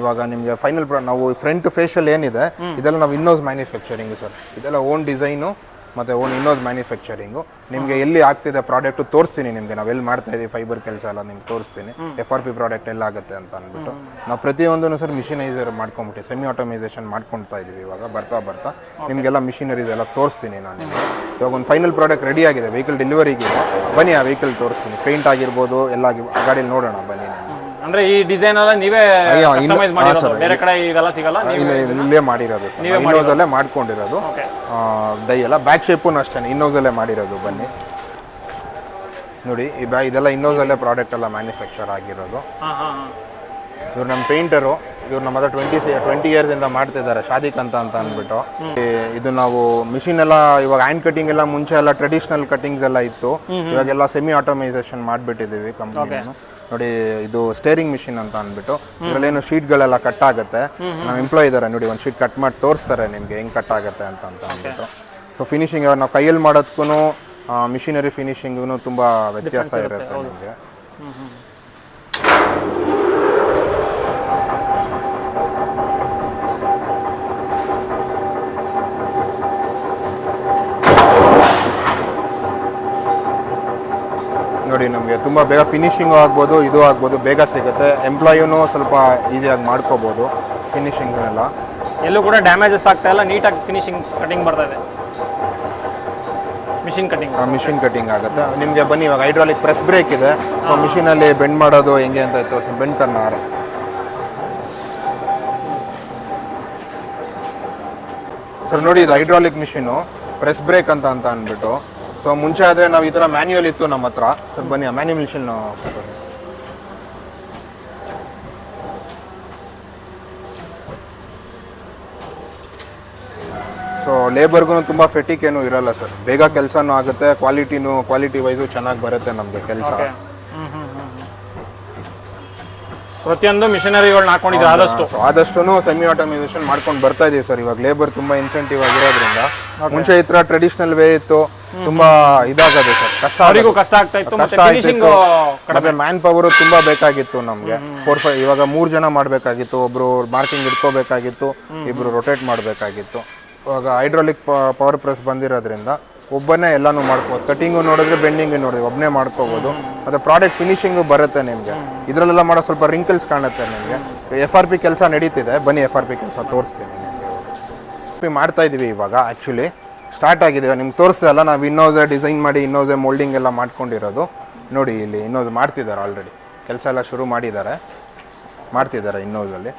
ಇವಾಗ ನಿಮಗೆ ಫೈನಲ್ ನಾವು ಫ್ರಂಟ್ ಫೇಶಿಯಲ್ ಏನಿದೆ ಇದೆಲ್ಲ ನಾವು ಇನ್ನೋಸ್ ಮ್ಯಾನುಫ್ಯಾಕ್ಚರಿಂಗ್ ಸರ್. ಇದೆಲ್ಲ ಓನ್ ಡಿಸೈನು ಮತ್ತೆ ಓನ್ ಇನ್ನೋಸ್ ಮ್ಯಾನುಫ್ಯಾಕ್ಚರಿಂಗು ನಿಮಗೆ ಎಲ್ಲಿ ಆಗ್ತಿದೆ ಪ್ರಾಡಕ್ಟ್ ತೋರಿಸ್ತೀನಿ ನಿಮಗೆ. ನಾವು ಎಲ್ಲಿ ಮಾಡ್ತಾ ಇದೀವಿ ಫೈಬರ್ ಕೆಲಸ ಎಲ್ಲ ನಿಮ್ಗೆ ತೋರಿಸ್ತೀನಿ. ಎಫ್ ಆರ್ ಪಿ ಪ್ರಾಡಕ್ಟ್ ಎಲ್ಲ ಆಗುತ್ತೆ ಅಂತ ಅಂದ್ಬಿಟ್ಟು. ನಾವು ಪ್ರತಿಯೊಂದನ್ನು ಸರ್ ಮಿಷಿನೈಸರ್ ಮಾಡ್ಕೊಂಬಿಟ್ಟು ಸೆಮಿ ಆಟೋಮೈಸೇಷನ್ ಮಾಡ್ಕೊಳ್ತಾ ಇದ್ದೀವಿ ಇವಾಗ ಬರ್ತಾ ಬರ್ತಾ. ನಿಮಗೆಲ್ಲ ಮಿಷಿನರೀಸ್ ಎಲ್ಲ ತೋರಿಸ್ತೀನಿ ನಾನು ನಿಮಗೆ. ಇವಾಗ ಒಂದು ಫೈನಲ್ ಪ್ರಾಡಕ್ಟ್ ರೆಡಿ ಆಗಿದೆ ವೆಹಿಕಲ್ ಡೆಲಿವರಿಗೆ ಬನ್ನಿ ಆ ವೆಹಿಕಲ್ ತೋರಿಸ್ತೀನಿ. ಪೇಂಟ್ ಆಗಿರ್ಬೋದು ಎಲ್ಲ ಗಾಡಿಯಲ್ಲಿ ನೋಡೋಣ ಬನ್ನಿ ಅಂದ್ರೆ ಈ ಡಿಸೈನ್ ಎಲ್ಲ ನೀವೇ ಕಸ್ಟಮೈಸ್ ಮಾಡಿರೋದು. ಬೇರೆ ಕಡೆ ಇದೆಲ್ಲ ಸಿಗಲ್ಲ ನೀವೇ ಇಲ್ಲೇ ಮಾಡಿರೋದು. ಇನ್ನೋಸಲ್ಲೇ ಮಾಡ್ಕೊಂಡಿರೋದು. ಡೈ ಎಲ್ಲ ಬ್ಯಾಕ್ ಶೇಪು ಅಷ್ಟೇ ಇನ್ನೋಸಲ್ಲೇ ಮಾಡಿರೋದು ಬನ್ನಿ. ನೋಡಿ ಇದೆಲ್ಲ ಇನ್ನೋಸಲ್ಲೇ ಪ್ರಾಡಕ್ಟ್ ಎಲ್ಲ ಮ್ಯಾನುಫ್ಯಾಕ್ಚರ್ ಆಗಿರೋದು. ಇವ್ರು ನಮ್ಮ ಪೇಂಟರು ಇವ್ರು ನಮ್ಮ ಹತ್ರ ಟ್ವೆಂಟಿ ಟ್ವೆಂಟಿ ಇಯರ್ಸ್ ಇಂದ ಮಾಡ್ತಿದ್ದಾರೆ ಶಾದಿಕ್ ಅಂತ ಅಂತ ಅಂದ್ಬಿಟ್ಟು. ಇದು ನಾವು ಮಿಷಿನ್ ಎಲ್ಲ ಇವಾಗ ಹ್ಯಾಂಡ್ ಕಟಿಂಗ್ ಎಲ್ಲ ಮುಂಚೆ ಎಲ್ಲ ಟ್ರೆಡಿಷನಲ್ ಕಟಿಂಗ್ಸ್ ಎಲ್ಲ ಇತ್ತು. ಇವಾಗೆಲ್ಲ ಸೆಮಿ ಆಟೋಮೈಸೇಷನ್ ಮಾಡ್ಬಿಟ್ಟಿದೀವಿ ಕಂಪ್ನಿ ನೋಡಿ ಇದು ಸ್ಟೇರಿಂಗ್ ಮಿಷಿನ್ ಅಂತ ಅಂದ್ಬಿಟ್ಟು. ಇದರಲ್ಲೇನು ಶೀಟ್ಗಳೆಲ್ಲ ಕಟ್ ಆಗುತ್ತೆ. ನಮ್ಮ ಎಂಪ್ಲಾಯ್ ಇದಾರೆ ನೋಡಿ ಒಂದು ಶೀಟ್ ಕಟ್ ಮಾಡಿ ತೋರಿಸ್ತಾರೆ ನಿಮಗೆ ಹೆಂಗ್ ಕಟ್ ಆಗುತ್ತೆ ಅಂತ ಅಂತ ಅಂದ್ಬಿಟ್ಟು. ಸೊ ಫಿನಿಶಿಂಗ್ ನಾವು ಕೈಯಲ್ಲಿ ಮಾಡೋದಕ್ಕೂ ಮಿಷಿನರಿ ಫಿನಿಶಿಂಗೂ ತುಂಬ ವ್ಯತ್ಯಾಸ ಇರುತ್ತೆ. ನಿಮಗೆ. ನೋಡಿ ನಮಗೆ ತುಂಬ ಬೇಗ ಫಿನಿಶಿಂಗು ಆಗ್ಬೋದು ಇದು ಆಗ್ಬೋದು ಬೇಗ ಸಿಗುತ್ತೆ. ಎಂಪ್ಲಾಯಿನೂ ಸ್ವಲ್ಪ ಈಸಿಯಾಗಿ ಮಾಡ್ಕೋಬೋದು ಫಿನಿಶಿಂಗ್ನೆಲ್ಲ ಎಲ್ಲೂ ಕೂಡ ಡ್ಯಾಮೇಜಸ್ ಆಗ್ತಾ ಇಲ್ಲ ನೀಟಾಗಿ ಫಿನಿಶಿಂಗ್ ಕಟಿಂಗ್ ಬರ್ತಾ ಇದೆ. ಮಿಷಿನ್ ಕಟಿಂಗ್ ಮಿಷಿನ್ ಕಟಿಂಗ್ ಆಗುತ್ತೆ. ನಿಮಗೆ ಬನ್ನಿ ಇವಾಗ ಹೈಡ್ರಾಲಿಕ್ ಪ್ರೆಸ್ ಬ್ರೇಕ್ ಇದೆ. ಸೊ ಮಿಷಿನಲ್ಲಿ ಬೆಂಡ್ ಮಾಡೋದು ಹೆಂಗೆ ಅಂತ ತೋರಿಸಿ ಬೆಂಡ್ ಕರ್ನಾರ ಸರ್ ನೋಡಿ ಇದು ಹೈಡ್ರಾಲಿಕ್ ಮಿಷಿನು ಪ್ರೆಸ್ ಬ್ರೇಕ್ ಅಂತ ಅಂತ ಅಂದ್ಬಿಟ್ಟು. ಸೊ ಮುಂಚೆ ಆದರೆ ನಾವು ಈ ಥರ ಮ್ಯಾನ್ಯುಯಲ್ ಇತ್ತು ನಮ್ಮ ಹತ್ರ. ಸರ್ ಬನ್ನಿ ಮಿಷಿನ್ ಸೊ ಲೇಬರ್ಗೂ ತುಂಬ ಫೆಟಿಕ್ ಏನು ಇರಲ್ಲ ಸರ್ ಬೇಗ ಕೆಲಸನೂ ಆಗುತ್ತೆ ಕ್ವಾಲಿಟಿನೂ ಕ್ವಾಲಿಟಿ ವೈಸು ಚೆನ್ನಾಗಿ ಬರುತ್ತೆ ನಮಗೆ ಕೆಲಸ. ಪ್ರತಿಯೊಂದು ಮಿಷನರಿಗಳನ್ನ ಹಾಕೊಂಡಿದ್ರೆ ಆದಷ್ಟು? ಆದಷ್ಟು ಸೆಮಿ ಆಟೋಮೈಸೇಷನ್ ಮಾಡ್ಕೊಂಡು ಬರ್ತಾ ಇದೀವಿ ಸರ್ ಇವಾಗ ಲೇಬರ್ ತುಂಬಾ ಇನ್ಸೆಂಟಿವ್ ಆಗಿರೋದ್ರಿಂದ. ಮುಂಚೆ ಈ ತರ ಟ್ರೆಡಿಷನಲ್ ವೇ ಇತ್ತು. ತುಂಬಾ ಇದಾಗದೆ ಸರ್. ಕಷ್ಟ ಅವರಿಗೂ ಕಷ್ಟ ಆಗ್ತಾ ಇತ್ತು ಕಷ್ಟ ಆಯ್ತಿತ್ತು ಮತ್ತೆ ಮ್ಯಾನ್ ಪವರ್ ತುಂಬಾ ಬೇಕಾಗಿತ್ತು ನಮ್ಗೆ. ಫೋರ್ ಫೈವ್ ಇವಾಗ ಮೂರ್ ಜನ ಮಾಡ್ಬೇಕಾಗಿತ್ತು ಒಬ್ರು ಮಾರ್ಕಿಂಗ್ ಇಟ್ಕೋಬೇಕಾಗಿತ್ತು ಇಬ್ರು ರೊಟೇಟ್ ಮಾಡ್ಬೇಕಾಗಿತ್ತು. ಇವಾಗ ಹೈಡ್ರಾಲಿಕ್ ಪವರ್ ಪ್ರೆಸ್ ಬಂದಿರೋದ್ರಿಂದ ಒಬ್ಬನೇ ಎಲ್ಲಾನು ಮಾಡ್ಕೋಬಹುದು ಕಟಿಂಗು ನೋಡಿದ್ರೆ ಬೆಂಡಿಂಗು ನೋಡಿದ್ರೆ ಒಬ್ಬನೇ ಮಾಡ್ಕೋಬೋದು. ಮತ್ತೆ ಪ್ರಾಡಕ್ಟ್ ಫಿನಿಶಿಂಗು ಬರುತ್ತೆ ನಿಮಗೆ. ಇದ್ರಲ್ಲೆಲ್ಲ ಮಾಡೋ ಸ್ವಲ್ಪ ರಿಂಕಲ್ಸ್ ಕಾಣುತ್ತೆ ನಿಮಗೆ. ಎಫ್ ಆರ್ ಪಿ ಕೆಲಸ ನಡೀತಿದೆ. ಬನ್ನಿ ಎಫ್ ಆರ್ ಪಿ ಕೆಲಸ ತೋರಿಸ್ತೀನಿ ನಿಮಗೆ. ಮಾಡ್ತಾ ಇದೀವಿ ಇವಾಗ ಆ್ಯಕ್ಚುಲಿ ಸ್ಟಾರ್ಟ್ ಆಗಿದೆ ನಿಮ್ಗೆ ತೋರಿಸ್ದಲ್ಲ ನಾವು ಇನ್ನೋಸೆ ಡಿಸೈನ್ ಮಾಡಿ ಇನ್ನೋಸೆ ಮೋಲ್ಡಿಂಗ್ ಎಲ್ಲ ಮಾಡ್ಕೊಂಡಿರೋದು. ನೋಡಿ ಇಲ್ಲಿ ಇನ್ನೋಸ್ ಮಾಡ್ತಿದ್ದಾರೆ ಆಲ್ರೆಡಿ ಕೆಲಸ ಎಲ್ಲ ಶುರು ಮಾಡಿದ್ದಾರೆ. ಮಾಡ್ತಿದ್ದಾರೆ ಇನ್ನೋಸಲ್ಲಿ.